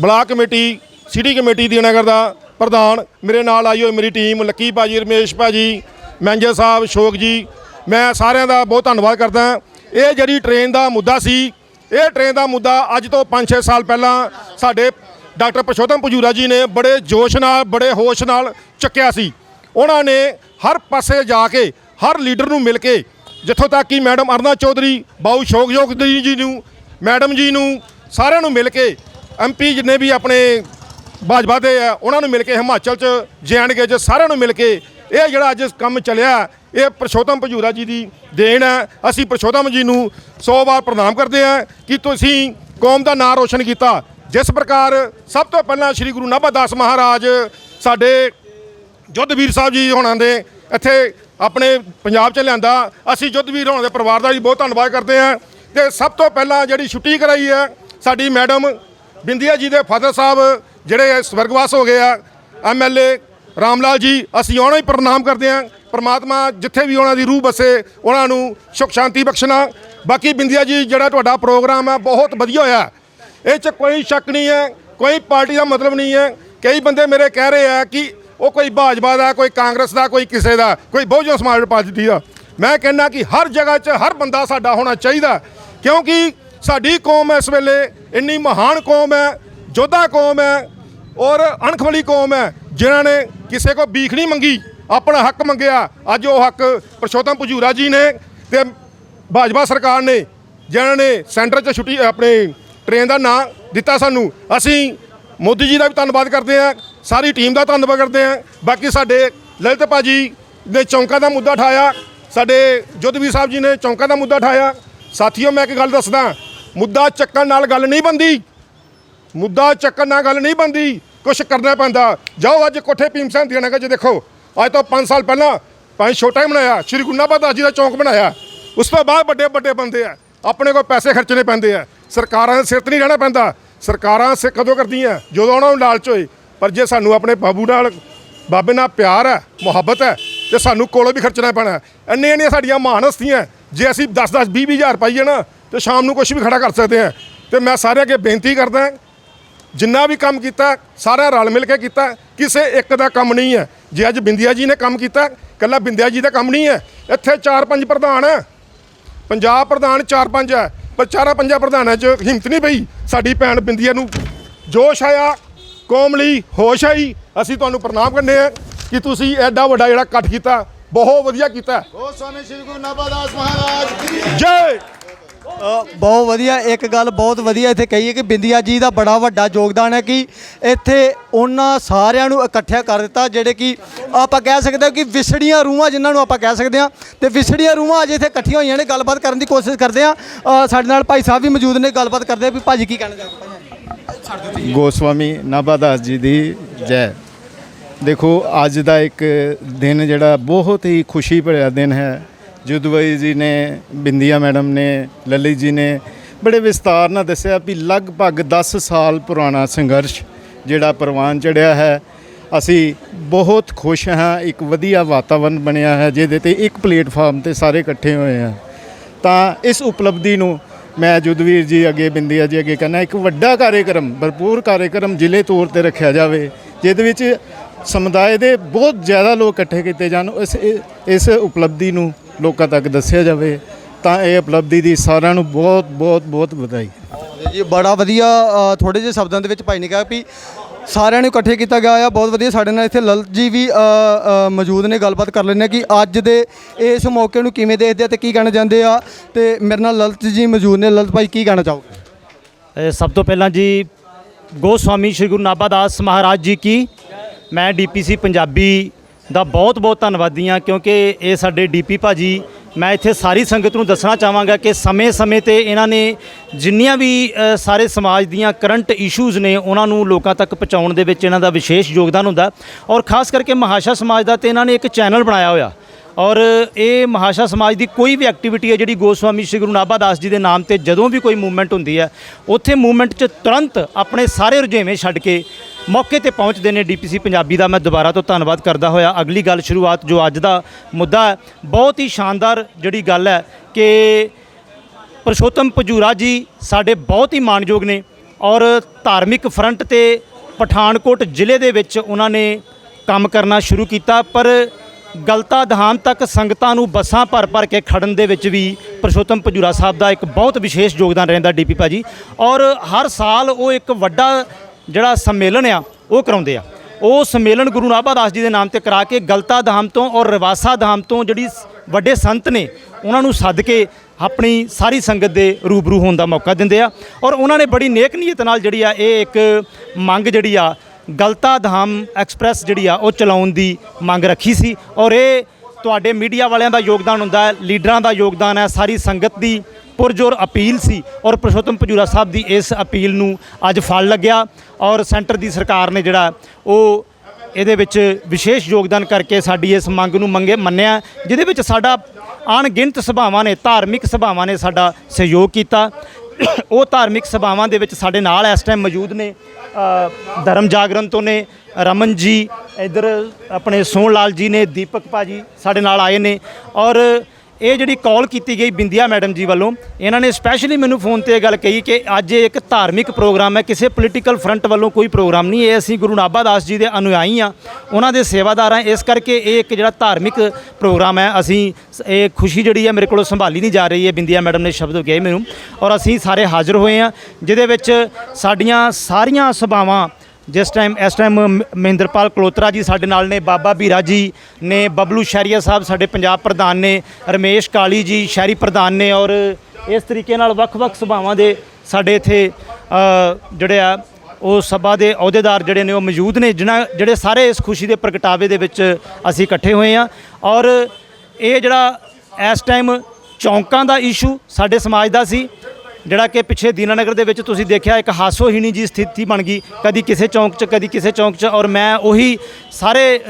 block committee, city committee ਦੀ ਨਗਰ ਦਾ ਪ੍ਰਧਾਨ। ਮੇਰੇ ਨਾਲ ਆਈ ਹੋਈ ਮੇਰੀ ਟੀਮ, ਲੱਕੀ ਭਾਜੀ, ਰਮੇਸ਼ ਭਾਜੀ, ਮੈਨੇਜਰ ਸਾਹਿਬ ਸ਼ੋਕ ਜੀ ਮੈਂ ਸਾਰਿਆਂ ਦਾ ਬਹੁਤ ਧੰਨਵਾਦ ਕਰਦਾ ਇਹ ਜਿਹੜੀ ਟ੍ਰੇਨ ਦਾ ਮੁੱਦਾ ਸੀ, ਇਹ ਟ੍ਰੇਨ ਦਾ ਮੁੱਦਾ ਅੱਜ ਤੋਂ 5-6 ਸਾਲ ਪਹਿਲਾਂ ਸਾਡੇ ਡਾਕਟਰ ਪਰਸ਼ੋਤਮ ਪਜੂਰਾ ਜੀ ਨੇ ਬੜੇ ਜੋਸ਼ ਨਾਲ, ਬੜੇ ਹੋਸ਼ ਨਾਲ ਚੱਕਿਆ ਸੀ। ਉਹਨਾਂ ਨੇ ਹਰ ਪਾਸੇ ਜਾ ਕੇ, ਹਰ ਲੀਡਰ ਨੂੰ ਮਿਲ ਕੇ, ਜਿੱਥੋਂ ਤੱਕ ਕਿ ਮੈਡਮ ਅਰਨਾ ਚੌਧਰੀ, ਬਾਊ ਸ਼ੋਕਯੋਗ ਜੀ ਨੂੰ, ਮੈਡਮ ਜੀ ਨੂੰ, ਸਾਰਿਆਂ ਨੂੰ ਮਿਲ ਕੇ ਐਮਪੀ ਜਿੰਨੇ ਵੀ ਆਪਣੇ ਭਾਜਪਾ ਦੇ ਆ, ਉਹਨਾਂ ਨੂੰ ਮਿਲ ਕੇ ਹਿਮਾਚਲ ਚ ਕੇ ਚ ਸਾਰਿਆਂ ਨੂੰ ਮਿਲ ਕੇ, ਇਹ ਜਿਹੜਾ ਅੱਜ ਕੰਮ ਚੱਲਿਆ ਇਹ ਪ੍ਰਸ਼ੋਤਮ ਭਜੂਰਾ ਜੀ ਦੀ ਦੇਣ ਹੈ। ਅਸੀਂ ਪ੍ਰਸ਼ੋਤਮ ਜੀ ਨੂੰ 100 ਵਾਰ ਪ੍ਰਣਾਮ ਕਰਦੇ ਹਾਂ ਕਿ ਤੁਸੀਂ ਕੌਮ ਦਾ ਨਾਂ ਰੋਸ਼ਨ ਕੀਤਾ। ਜਿਸ ਪ੍ਰਕਾਰ ਸਭ ਤੋਂ ਪਹਿਲਾਂ ਸ੍ਰੀ ਗੁਰੂ ਨਾਭਾ ਦਾਸ ਮਹਾਰਾਜ ਸਾਡੇ ਜੁੱਧਵੀਰ ਸਾਹਿਬ ਜੀ ਹੋਣਾ ਦੇ ਇੱਥੇ ਆਪਣੇ ਪੰਜਾਬ 'ਚ ਲਿਆਂਦਾ। ਅਸੀਂ ਜੁੱਧਵੀਰ ਹੋਣਾ ਦੇ ਪਰਿਵਾਰ ਦਾ ਵੀ ਬਹੁਤ ਧੰਨਵਾਦ ਕਰਦੇ ਹਾਂ। ਤੇ ਸਭ ਤੋਂ ਪਹਿਲਾਂ ਜਿਹੜੀ ਛੁੱਟੀ ਕਰਾਈ ਹੈ, ਸਾਡੀ ਮੈਡਮ ਬਿੰਦੀਆ ਜੀ ਦੇ ਫਾਦਰ ਸਾਹਿਬ, ਜਿਹੜੇ ਸਵਰਗਵਾਸ ਹੋ ਗਏ ਆ ਐਮਐਲਏ ਰਾਮਲਾਲ ਜੀ, ਅਸੀਂ ਉਹਨਾਂ ਹੀ ਪ੍ਰਣਾਮ ਕਰਦੇ ਹਾਂ। ਪ੍ਰਮਾਤਮਾ ਜਿੱਥੇ ਵੀ ਉਹਨਾਂ ਦੀ ਰੂਹ ਬਸੇ, ਉਹਨਾਂ ਨੂੰ ਸੁਖ ਸ਼ਾਂਤੀ ਬਖਸ਼ਣਾ। ਬਾਕੀ ਬਿੰਦੀਆ ਜੀ, ਜਿਹੜਾ ਤੁਹਾਡਾ ਪ੍ਰੋਗਰਾਮ ਹੈ ਬਹੁਤ ਵਧੀਆ ਹੋਇਆ। ਇਹ 'ਚ ਕੋਈ ਸ਼ੱਕ ਨਹੀਂ ਹੈ, ਕੋਈ ਪਾਰਟੀ ਦਾ ਮਤਲਬ ਨਹੀਂ ਹੈ। ਕਈ ਬੰਦੇ ਮੇਰੇ ਕਹਿ ਰਹੇ ਆ ਕਿ ਉਹ ਕੋਈ ਭਾਜਪਾ ਦਾ, ਕੋਈ ਕਾਂਗਰਸ ਦਾ, ਕੋਈ ਕਿਸੇ ਦਾ, ਕੋਈ ਬਹੁਜਨ ਸਮਾਜ ਪਾਰਟੀ ਦਾ। ਮੈਂ ਕਹਿੰਦਾ ਕਿ ਹਰ ਜਗ੍ਹਾ 'ਚ ਹਰ ਬੰਦਾ ਸਾਡਾ ਹੋਣਾ ਚਾਹੀਦਾ। ਕਿਉਂਕਿ ਸਾਡੀ ਕੌਮ ਇਸ ਵੇਲੇ ਇੰਨੀ ਮਹਾਨ ਕੌਮ ਹੈ, ਜੋਧਾ ਕੌਮ ਹੈ ਔਰ ਅਣਖਵਾਲੀ ਕੌਮ ਹੈ, ਜਿਨ੍ਹਾਂ ਨੇ ਕਿਸੇ ਕੋ ਬੀਖ ਨਹੀਂ ਮੰਗੀ, ਆਪਣਾ ਹੱਕ ਮੰਗਿਆ। ਅੱਜ ਉਹ ਹੱਕ ਪਰਸ਼ੋਤਮ ਭਜੂਰਾ ਜੀ ਨੇ ਤੇ ਭਾਜਪਾ ਸਰਕਾਰ ਨੇ, ਜਿਨ੍ਹਾਂ ਨੇ ਸੈਂਟਰ 'ਚ ਛੁੱਟੀ, ਆਪਣੇ ਟ੍ਰੇਨ ਦਾ ਨਾਂ ਦਿੱਤਾ ਸਾਨੂੰ। ਅਸੀਂ ਮੋਦੀ ਜੀ ਦਾ ਵੀ ਧੰਨਵਾਦ ਕਰਦੇ ਹਾਂ, ਸਾਰੀ ਟੀਮ ਦਾ ਧੰਨਵਾਦ ਕਰਦੇ ਹਾਂ। ਬਾਕੀ ਸਾਡੇ ਲਲਿਤ ਭਾਜੀ ਨੇ ਚੌਂਕਾਂ ਦਾ ਮੁੱਦਾ ਉਠਾਇਆ ਸਾਡੇ ਜੁੱਧਵੀਰ ਸਾਹਿਬ ਜੀ ਨੇ ਚੌਂਕਾਂ ਦਾ ਮੁੱਦਾ ਉਠਾਇਆ ਸਾਥੀਓ, ਮੈਂ ਇੱਕ ਗੱਲ ਦੱਸਦਾ, ਮੁੱਦਾ ਚੱਕਣ ਨਾਲ ਗੱਲ ਨਹੀਂ ਬੰਦੀ ਮੁੱਦਾ ਚੱਕਣ ਨਾਲ ਗੱਲ ਨਹੀਂ ਬੰਦੀ ਕੁਝ ਕਰਨਾ ਪੈਂਦਾ। ਜਾਓ ਅੱਜ ਕੋਠੇ ਭੀਮ ਸਿੰਘ ਦੀ ਨਗਰ 'ਚ ਦੇਖੋ। ਅੱਜ ਤੋਂ 5 ਸਾਲ ਪਹਿਲਾਂ ਭਾਵੇਂ ਛੋਟਾ ਹੀ ਬਣਾਇਆ, ਸ਼੍ਰੀ ਗੁਰੂ ਨਾਨਕ ਦੇਵ ਜੀ ਦਾ ਚੌਂਕ ਬਣਾਇਆ। ਉਸ ਤੋਂ ਬਾਅਦ ਵੱਡੇ ਵੱਡੇ ਬੰਦੇ ਆ, ਆਪਣੇ ਕੋਲ ਪੈਸੇ ਖਰਚਣੇ ਪੈਂਦੇ ਆ। ਸਰਕਾਰਾਂ ਦੇ ਸਿਰ ਤੇ ਨਹੀਂ ਰਹਿਣਾ ਪੈਂਦਾ। ਸਰਕਾਰਾਂ ਸੇ ਕਦੋਂ ਕਰਦੀਆਂ? ਜਦੋਂ ਉਹਨਾਂ ਨੂੰ ਲਾਲਚ ਹੋਏ। ਪਰ ਜੇ ਸਾਨੂੰ ਆਪਣੇ ਬਾਬੂ ਨਾਲ, ਬਾਬੇ ਨਾਲ ਪਿਆਰ ਹੈ, ਮੁਹੱਬਤ ਹੈ, ਤੇ ਸਾਨੂੰ ਕੋਲੋਂ ਵੀ ਖਰਚਣਾ ਪੈਣਾ ਇੰਨੇ ਇੰਨੀਆਂ ਸਾਡੀਆਂ ਮਹਾਨ ਹਸਤੀਆਂ ਜੇ ਅਸੀਂ 10 10 20 ਹਜ਼ਾਰ ਪਾਈਏ ਨਾ, ਤੇ ਸ਼ਾਮ ਨੂੰ ਕੁਝ ਵੀ ਖੜਾ ਕਰ ਸਕਦੇ ਹਾਂ। ਤੇ ਮੈਂ ਸਾਰਿਆਂ ਅੱਗੇ ਬੇਨਤੀ ਕਰਦਾ ਜਿੰਨਾ ਵੀ ਕੰਮ ਕੀਤਾ ਸਾਰਿਆਂ ਰਲ ਮਿਲ ਕੇ ਕੀਤਾ। ਕਿਸੇ ਇੱਕ ਦਾ ਕੰਮ ਨਹੀਂ ਹੈ। ਜੇ ਅੱਜ ਬਿੰਦਿਆ ਜੀ ਨੇ ਕੰਮ ਕੀਤਾ ਕੱਲਾ ਬਿੰਦਿਆ ਜੀ ਦਾ ਕੰਮ ਨਹੀਂ ਹੈ। ਇੱਥੇ ਚਾਰ ਪੰਜ ਪ੍ਰਧਾਨ ਹੈ। ਪੰਜਾਬ ਪ੍ਰਧਾਨ ਚਾਰ ਪੰਜ ਹੈ। ਪਰ ਚਾਰਾਂ ਪੰਜਾਂ ਪ੍ਰਧਾਨਾਂ 'ਚ ਹਿੰਮਤ ਨਹੀਂ ਪਈ। ਸਾਡੀ ਭੈਣ ਬਿੰਦੀਆ ਨੂੰ ਜੋਸ਼ ਆਇਆ ਕੌਮ ਲਈ ਹੋਸ਼ ਆਈ। ਅਸੀਂ ਤੁਹਾਨੂੰ ਪ੍ਰਣਾਮ ਕਰਨੇ ਆ ਕਿ ਤੁਸੀਂ ਐਡਾ ਵੱਡਾ ਜਿਹੜਾ ਇਕੱਠ ਕੀਤਾ ਬਹੁਤ ਵਧੀਆ ਕੀਤਾ। ਉਹ ਸਵਾਮੀ ਸ੍ਰੀ ਗੁਰੂ ਨਾਭਾਦਾਸ ਮਹਾਰਾਜ ਕੀ ਜੈ ਬਹੁਤ ਵਧੀਆ, ਇੱਕ ਗੱਲ ਬਹੁਤ ਵਧੀਆ ਇੱਥੇ ਕਹੀਏ ਕਿ ਬਿੰਦੀਆ ਜੀ ਦਾ ਬੜਾ ਵੱਡਾ ਯੋਗਦਾਨ ਹੈ ਕਿ ਇੱਥੇ ਉਹਨਾਂ ਸਾਰਿਆਂ ਨੂੰ ਇਕੱਠਿਆ ਕਰ ਦਿੱਤਾ, ਜਿਹੜੇ ਕਿ ਆਪਾਂ ਕਹਿ ਸਕਦੇ ਹਾਂ ਕਿ ਵਿਛੜੀਆਂ ਰੂਹਾਂ ਜਿਨ੍ਹਾਂ ਨੂੰ ਆਪਾਂ ਕਹਿ ਸਕਦੇ ਹਾਂ। ਤੇ ਵਿਛੜੀਆਂ ਰੂਹਾਂ ਅੱਜ ਇੱਥੇ ਇਕੱਠੀਆਂ ਹੋਈਆਂ ਨੇ, ਗੱਲਬਾਤ ਕਰਨ ਦੀ ਕੋਸ਼ਿਸ਼ ਕਰਦੇ ਹਾਂ। ਸਾਡੇ ਨਾਲ ਭਾਈ ਸਾਹਿਬ ਵੀ ਮੌਜੂਦ ਨੇ, ਗੱਲਬਾਤ ਕਰਦੇ ਆ ਵੀ ਭਾਜੀ ਕੀ ਕਹਿਣਾ ਚਾਹੁੰਦੇ ਭਾਈ ਗੋਸਵਾਮੀ ਨਾਭਾਦਾਸ ਜੀ ਦੀ ਜੈ। ਦੇਖੋ, ਅੱਜ ਦਾ ਇੱਕ ਦਿਨ ਜਿਹੜਾ ਬਹੁਤ ਹੀ ਖੁਸ਼ੀ ਭਰਿਆ ਦਿਨ ਹੈ। ਜੁਦਵਈ ਜੀ ਨੇ, ਬਿੰਦੀਆ ਮੈਡਮ ਨੇ, ਲਲਿਤ ਜੀ ਨੇ, ਬੜੇ ਵਿਸਤਾਰ ਨਾਲ ਦੱਸਿਆ ਵੀ ਲਗਭਗ 10 ਸਾਲ ਪੁਰਾਣਾ ਸੰਘਰਸ਼ ਜਿਹੜਾ ਪ੍ਰਵਾਨ ਚੜਿਆ ਹੈ। ਅਸੀਂ ਬਹੁਤ ਖੁਸ਼ ਹਾਂ, ਇੱਕ ਵਧੀਆ ਵਾਤਾਵਰਣ ਬਣਿਆ ਹੈ, ਜਿਹਦੇ ਤੇ ਇੱਕ ਪਲੇਟਫਾਰਮ ਤੇ ਸਾਰੇ ਇਕੱਠੇ ਹੋਏ ਆ ਤਾਂ ਇਸ ਉਪਲਬਧੀ ਨੂੰ ਮੈਂ ਜੁਦਵੀਰ ਜੀ, ਅੱਗੇ ਬਿੰਦੀਆ ਜੀ ਅੱਗੇ ਕਹਿੰਦਾ, ਇੱਕ ਵੱਡਾ ਕਾਰਜਕ੍ਰਮ, ਭਰਪੂਰ ਕਾਰਜਕ੍ਰਮ ਜ਼ਿਲ੍ਹੇ ਤੌਰ ਤੇ ਰੱਖਿਆ ਜਾਵੇ, ਜਿਹਦੇ ਵਿੱਚ ਸਮੁਦਾਇ ਦੇ ਬਹੁਤ ਜ਼ਿਆਦਾ ਲੋਕ ਇਕੱਠੇ ਕੀਤੇ ਜਾਣ ਇਸ ਇਸ ਉਪਲਬਧੀ ਨੂੰ ਲੋਕਾਂ ਤੱਕ ਦੱਸਿਆ ਜਾਵੇ ਤਾਂ ਇਹ ਉਪਲਬਧੀ ਦੀ ਸਾਰਿਆਂ ਨੂੰ ਬਹੁਤ ਬਹੁਤ ਬਹੁਤ ਵਧਾਈ। ਜੀ ਬੜਾ ਵਧੀਆ ਥੋੜੇ ਜਿਹੇ ਸ਼ਬਦਾਂ ਦੇ ਵਿੱਚ ਭਾਈ ਨੇ ਕਿਹਾ ਵੀ ਸਾਰਿਆਂ ਨੂੰ ਇਕੱਠੇ ਕੀਤਾ ਗਿਆ ਆ ਬਹੁਤ ਵਧੀਆ ਸਾਡੇ ਨਾਲ ਇੱਥੇ ਲਲਿਤ ਜੀ ਵੀ ਮੌਜੂਦ ਨੇ ਗੱਲਬਾਤ ਕਰ ਲੈਂਦੇ ਆ ਕਿ ਅੱਜ ਦੇ ਇਸ ਮੌਕੇ ਨੂੰ ਕਿਵੇਂ ਦੇਖਦੇ ਆ ਤੇ ਕੀ ਕਹਿਣਾ ਚਾਹੁੰਦੇ ਆ ਤੇ ਮੇਰੇ ਨਾਲ ਲਲਿਤ ਜੀ ਮੌਜੂਦ ਨੇ। ਲਲਿਤ ਭਾਈ ਕੀ ਕਹਿਣਾ ਚਾਹੋਗੇ? ਇਹ ਸਭ ਤੋਂ ਪਹਿਲਾਂ ਜੀ ਗੋਸਵਾਮੀ ਸ਼੍ਰੀ ਗੁਰੂ ਨਾਭਾਦਾਸ ਮਹਾਰਾਜ ਜੀ ਕੀ? ਮੈਂ ਡੀਪੀਸੀ ਪੰਜਾਬੀ ਦਾ ਬਹੁਤ ਬਹੁਤ ਧੰਨਵਾਦੀ ਹਾਂ, ਕਿਉਂਕਿ ਇਹ ਸਾਡੇ ਡੀਪੀ ਭਾਜੀ, ਮੈਂ ਇੱਥੇ ਸਾਰੀ ਸੰਗਤ ਨੂੰ ਦੱਸਣਾ ਚਾਹਾਂਗਾ ਕਿ ਸਮੇਂ-ਸਮੇਂ ਤੇ ਇਹਨਾਂ ਨੇ ਜਿੰਨੀਆਂ ਵੀ ਸਾਰੇ ਸਮਾਜ ਦੀਆਂ ਕਰੰਟ ਇਸ਼ੂਜ਼ ਨੇ, ਉਹਨਾਂ ਨੂੰ ਲੋਕਾਂ ਤੱਕ ਪਹੁੰਚਾਉਣ ਦੇ ਵਿੱਚ ਇਹਨਾਂ ਦਾ ਵਿਸ਼ੇਸ਼ ਯੋਗਦਾਨ ਹੁੰਦਾ। ਔਰ ਖਾਸ ਕਰਕੇ ਮਹਾਸ਼ਾ ਸਮਾਜ ਦਾ ਤੇ ਇਹਨਾਂ ਨੇ ਇੱਕ ਚੈਨਲ ਬਣਾਇਆ ਹੋਇਆ। ਔਰ ਇਹ ਮਹਾਸ਼ਾ ਸਮਾਜ ਦੀ ਕੋਈ ਵੀ ਐਕਟੀਵਿਟੀ ਹੈ, ਜਿਹੜੀ ਗੋਸਵਾਮੀ ਸ਼੍ਰੀ ਗੁਰੂ ਨਾਭਾ ਦਾਸ ਜੀ ਦੇ ਨਾਮ ਤੇ ਜਦੋਂ ਵੀ ਕੋਈ ਮੂਵਮੈਂਟ ਹੁੰਦੀ ਹੈ, ਉੱਥੇ ਮੂਵਮੈਂਟ 'ਚ ਤੁਰੰਤ ਆਪਣੇ ਸਾਰੇ ਰੁਝੇਵੇਂ ਛੱਡ ਕੇ ਮੌਕੇ ਤੇ ਪਹੁੰਚਦੇ ਨੇ ਡੀਪੀਸੀ ਪੰਜਾਬੀ ਦਾ। ਮੈਂ ਦੁਬਾਰਾ ਤੋਂ ਧੰਨਵਾਦ ਕਰਦਾ ਹੋਇਆ। ਅਗਲੀ ਗੱਲ ਸ਼ੁਰੂਆਤ ਜੋ ਅੱਜ ਦਾ ਮੁੱਦਾ ਹੈ, ਬਹੁਤ ਹੀ ਸ਼ਾਨਦਾਰ ਜਿਹੜੀ ਗੱਲ ਹੈ ਕਿ ਪਰਸ਼ੋਤਮ ਪਜੂਰਾ ਜੀ ਸਾਡੇ ਬਹੁਤ ਹੀ ਮਾਣਯੋਗ ਨੇ ਔਰ ਧਾਰਮਿਕ ਫਰੰਟ ਤੇ ਪਠਾਨਕੋਟ ਜ਼ਿਲ੍ਹੇ ਦੇ ਵਿੱਚ ਉਹਨਾਂ ਨੇ ਕੰਮ ਕਰਨਾ ਸ਼ੁਰੂ ਕੀਤਾ। ਪਰ ਗਲਤਾ ਦਹਾਮ ਤੱਕ ਸੰਗਤਾਂ ਨੂੰ ਬੱਸਾਂ ਭਰ ਭਰ ਕੇ ਖੜਨ ਦੇ ਵਿੱਚ ਵੀ ਪਰਸ਼ੋਤਮ ਪਜੂਰਾ ਸਾਹਿਬ ਦਾ ਇੱਕ ਬਹੁਤ ਵਿਸ਼ੇਸ਼ ਯੋਗਦਾਨ ਰਹਿੰਦਾ ਡੀਪੀ ਭਾਜੀ। ਔਰ ਹਰ ਸਾਲ ਉਹ ਇੱਕ ਵੱਡਾ ਜਿਹੜਾ ਸੰਮੇਲਨ ਆ, ਉਹ ਕਰਾਉਂਦੇ ਆ। ਉਹ ਸੰਮੇਲਨ ਗੁਰੂ ਨਾਭਾ ਦਾਸ ਜੀ ਦੇ ਨਾਮ ਤੇ ਕਰਾ ਕੇ ਗਲਤਾ ਧਾਮ ਤੋਂ ਔਰ ਰਵਾਸਾ ਧਾਮ ਤੋਂ ਜਿਹੜੀ ਵੱਡੇ ਸੰਤ ਨੇ, ਉਹਨਾਂ ਨੂੰ ਸੱਦ ਕੇ ਆਪਣੀ ਸਾਰੀ ਸੰਗਤ ਦੇ ਰੂਬਰੂ ਹੋਣ ਦਾ ਮੌਕਾ ਦਿੰਦੇ ਆ। ਔਰ ਉਹਨਾਂ ਨੇ ਬੜੀ ਨੇਕ ਨੀਅਤ ਨਾਲ ਜਿਹੜੀ ਆ, ਇਹ ਇੱਕ ਮੰਗ ਜਿਹੜੀ ਆ, ਗਲਤਾ ਧਾਮ ਐਕਸਪ੍ਰੈਸ ਜਿਹੜੀ ਆ, ਉਹ ਚਲਾਉਣ ਦੀ ਮੰਗ ਰੱਖੀ ਸੀ। ਔਰ ਇਹ ਤੁਹਾਡੇ ਮੀਡੀਆ ਵਾਲਿਆਂ ਦਾ ਯੋਗਦਾਨ ਹੁੰਦਾ ਹੈ, ਲੀਡਰਾਂ ਦਾ ਯੋਗਦਾਨ ਹੈ, ਸਾਰੀ ਸੰਗਤ ਦੀ ਪੁਰਜੋਰ ਅਪੀਲ ਸੀ ਔਰ ਪੁਰਸ਼ੋਤਮ ਪਜੂਰਾ ਸਾਹਿਬ ਦੀ ਇਸ ਅਪੀਲ ਨੂੰ ਅੱਜ ਫਲ ਲੱਗਿਆ ਔਰ ਸੈਂਟਰ ਦੀ ਸਰਕਾਰ ਨੇ ਜਿਹੜਾ ਉਹ ਇਹਦੇ ਵਿੱਚ ਵਿਸ਼ੇਸ਼ ਯੋਗਦਾਨ ਕਰਕੇ ਸਾਡੀ ਇਸ ਮੰਗ ਨੂੰ ਮੰਗੇ ਮੰਨਿਆ, ਜਿਹਦੇ ਵਿੱਚ ਸਾਡਾ ਅਣਗਿਣਤ ਸਭਾਵਾਂ ਨੇ, ਧਾਰਮਿਕ ਸਭਾਵਾਂ ਨੇ ਸਾਡਾ ਸਹਿਯੋਗ ਕੀਤਾ। ਉਹ ਧਾਰਮਿਕ ਸਭਾਵਾਂ ਦੇ ਵਿੱਚ ਸਾਡੇ ਨਾਲ ਇਸ ਟਾਈਮ ਮੌਜੂਦ ਨੇ ਧਰਮ ਜਾਗਰਣ ਤੋਂ ਨੇ, ਰਮਨ ਜੀ, ਇਧਰ ਆਪਣੇ ਸੋਹਣ ਲਾਲ ਜੀ ਨੇ, ਦੀਪਕ ਭਾਜੀ ਸਾਡੇ ਨਾਲ ਆਏ ਨੇ ਔਰ ਇਹ ਜਿਹੜੀ ਕਾਲ ਕੀਤੀ ਗਈ ਬਿੰਦੀਆ ਮੈਡਮ ਜੀ ਵੱਲੋਂ, ਇਹਨਾਂ ਨੇ ਸਪੈਸ਼ਲੀ ਮੈਨੂੰ ਫੋਨ ਤੇ ਇਹ ਗੱਲ ਕਹੀ ਕਿ ਅੱਜ ਇਹ ਇੱਕ ਧਾਰਮਿਕ ਪ੍ਰੋਗਰਾਮ ਹੈ, ਕਿਸੇ ਪੋਲੀਟੀਕਲ ਫਰੰਟ ਵੱਲੋਂ ਕੋਈ ਪ੍ਰੋਗਰਾਮ ਨਹੀਂ, ਇਹ ਅਸੀਂ ਗੁਰੂ ਨਾਭਾ ਦਾਸ ਜੀ ਦੇ ਅਨੁਯਾਈ ਆ ਉਹਨਾਂ ਦੇ ਸੇਵਾਦਾਰ ਆ ਇਸ ਕਰਕੇ ਇਹ ਇੱਕ ਜਿਹੜਾ ਧਾਰਮਿਕ ਪ੍ਰੋਗਰਾਮ ਹੈ, ਅਸੀਂ ਇਹ ਖੁਸ਼ੀ ਜਿਹੜੀ ਹੈ ਮੇਰੇ ਕੋਲੋਂ ਸੰਭਾਲੀ ਨਹੀਂ ਜਾ ਰਹੀ ਹੈ ਬਿੰਦੀਆ ਮੈਡਮ ਨੇ ਸ਼ਬਦ ਕਹੇ ਮੈਨੂੰ, ਔਰ ਅਸੀਂ ਸਾਰੇ ਹਾਜ਼ਰ ਹੋਏ ਆ ਜਿਹਦੇ ਵਿੱਚ ਸਾਡੀਆਂ ਸਾਰੀਆਂ ਸਭਾਵਾਂ ਜਿਸ ਟਾਈਮ ਇਸ ਟਾਈਮ ਮ- ਮਹਿੰਦਰਪਾਲ ਕਲੋਤਰਾ ਜੀ ਸਾਡੇ ਨਾਲ ਨੇ ਬਾਬਾ ਬੀਰਾ ਜੀ ਨੇ ਬਬਲੂ ਸ਼ਹਿਰੀਆ ਸਾਹਿਬ ਸਾਡੇ ਪੰਜਾਬ ਪ੍ਰਧਾਨ ਨੇ ਰਮੇਸ਼ ਕਾਲੀ ਜੀ ਸ਼ਹਿਰੀ ਪ੍ਰਧਾਨ ਨੇ ਔਰ ਇਸ ਤਰੀਕੇ ਨਾਲ ਵੱਖ-ਵੱਖ ਸਭਾਵਾਂ ਦੇ ਸਾਡੇ ਇੱਥੇ ਅ, ਜਿਹੜੇ ਆ ਉਹ ਸਭਾ ਦੇ ਅਹੁਦੇਦਾਰ ਜਿਹੜੇ ਨੇ ਉਹ ਮੌਜੂਦ ਨੇ ਜਿਨ੍ਹਾਂ ਜਿਹੜੇ ਸਾਰੇ ਇਸ ਖੁਸ਼ੀ ਦੇ ਪ੍ਰਗਟਾਵੇ ਦੇ ਵਿੱਚ ਅਸੀਂ ਇਕੱਠੇ ਹੋਏ ਆ ਔਰ ਇਹ ਜਿਹੜਾ ਇਸ ਟਾਈਮ ਚੌਂਕਾਂ ਦਾ ਇਸ਼ੂ ਸਾਡੇ ਸਮਾਜ ਦਾ ਸੀ ਜਿਹੜਾ ਕਿ ਪਿੱਛੇ ਦੀਨਾਨਗਰ ਦੇ ਵਿੱਚ ਤੁਸੀਂ ਦੇਖਿਆ ਇੱਕ ਹਾਸੋਹੀਣੀ ਜੀ ਸਥਿਤੀ ਬਣ ਗਈ। ਕਦੀ ਕਿਸੇ ਚੌਂਕ 'ਚ, ਕਦੀ ਕਿਸੇ ਚੌਂਕ 'ਚ ਔਰ ਮੈਂ ਉਹੀ ਸਾਰੇ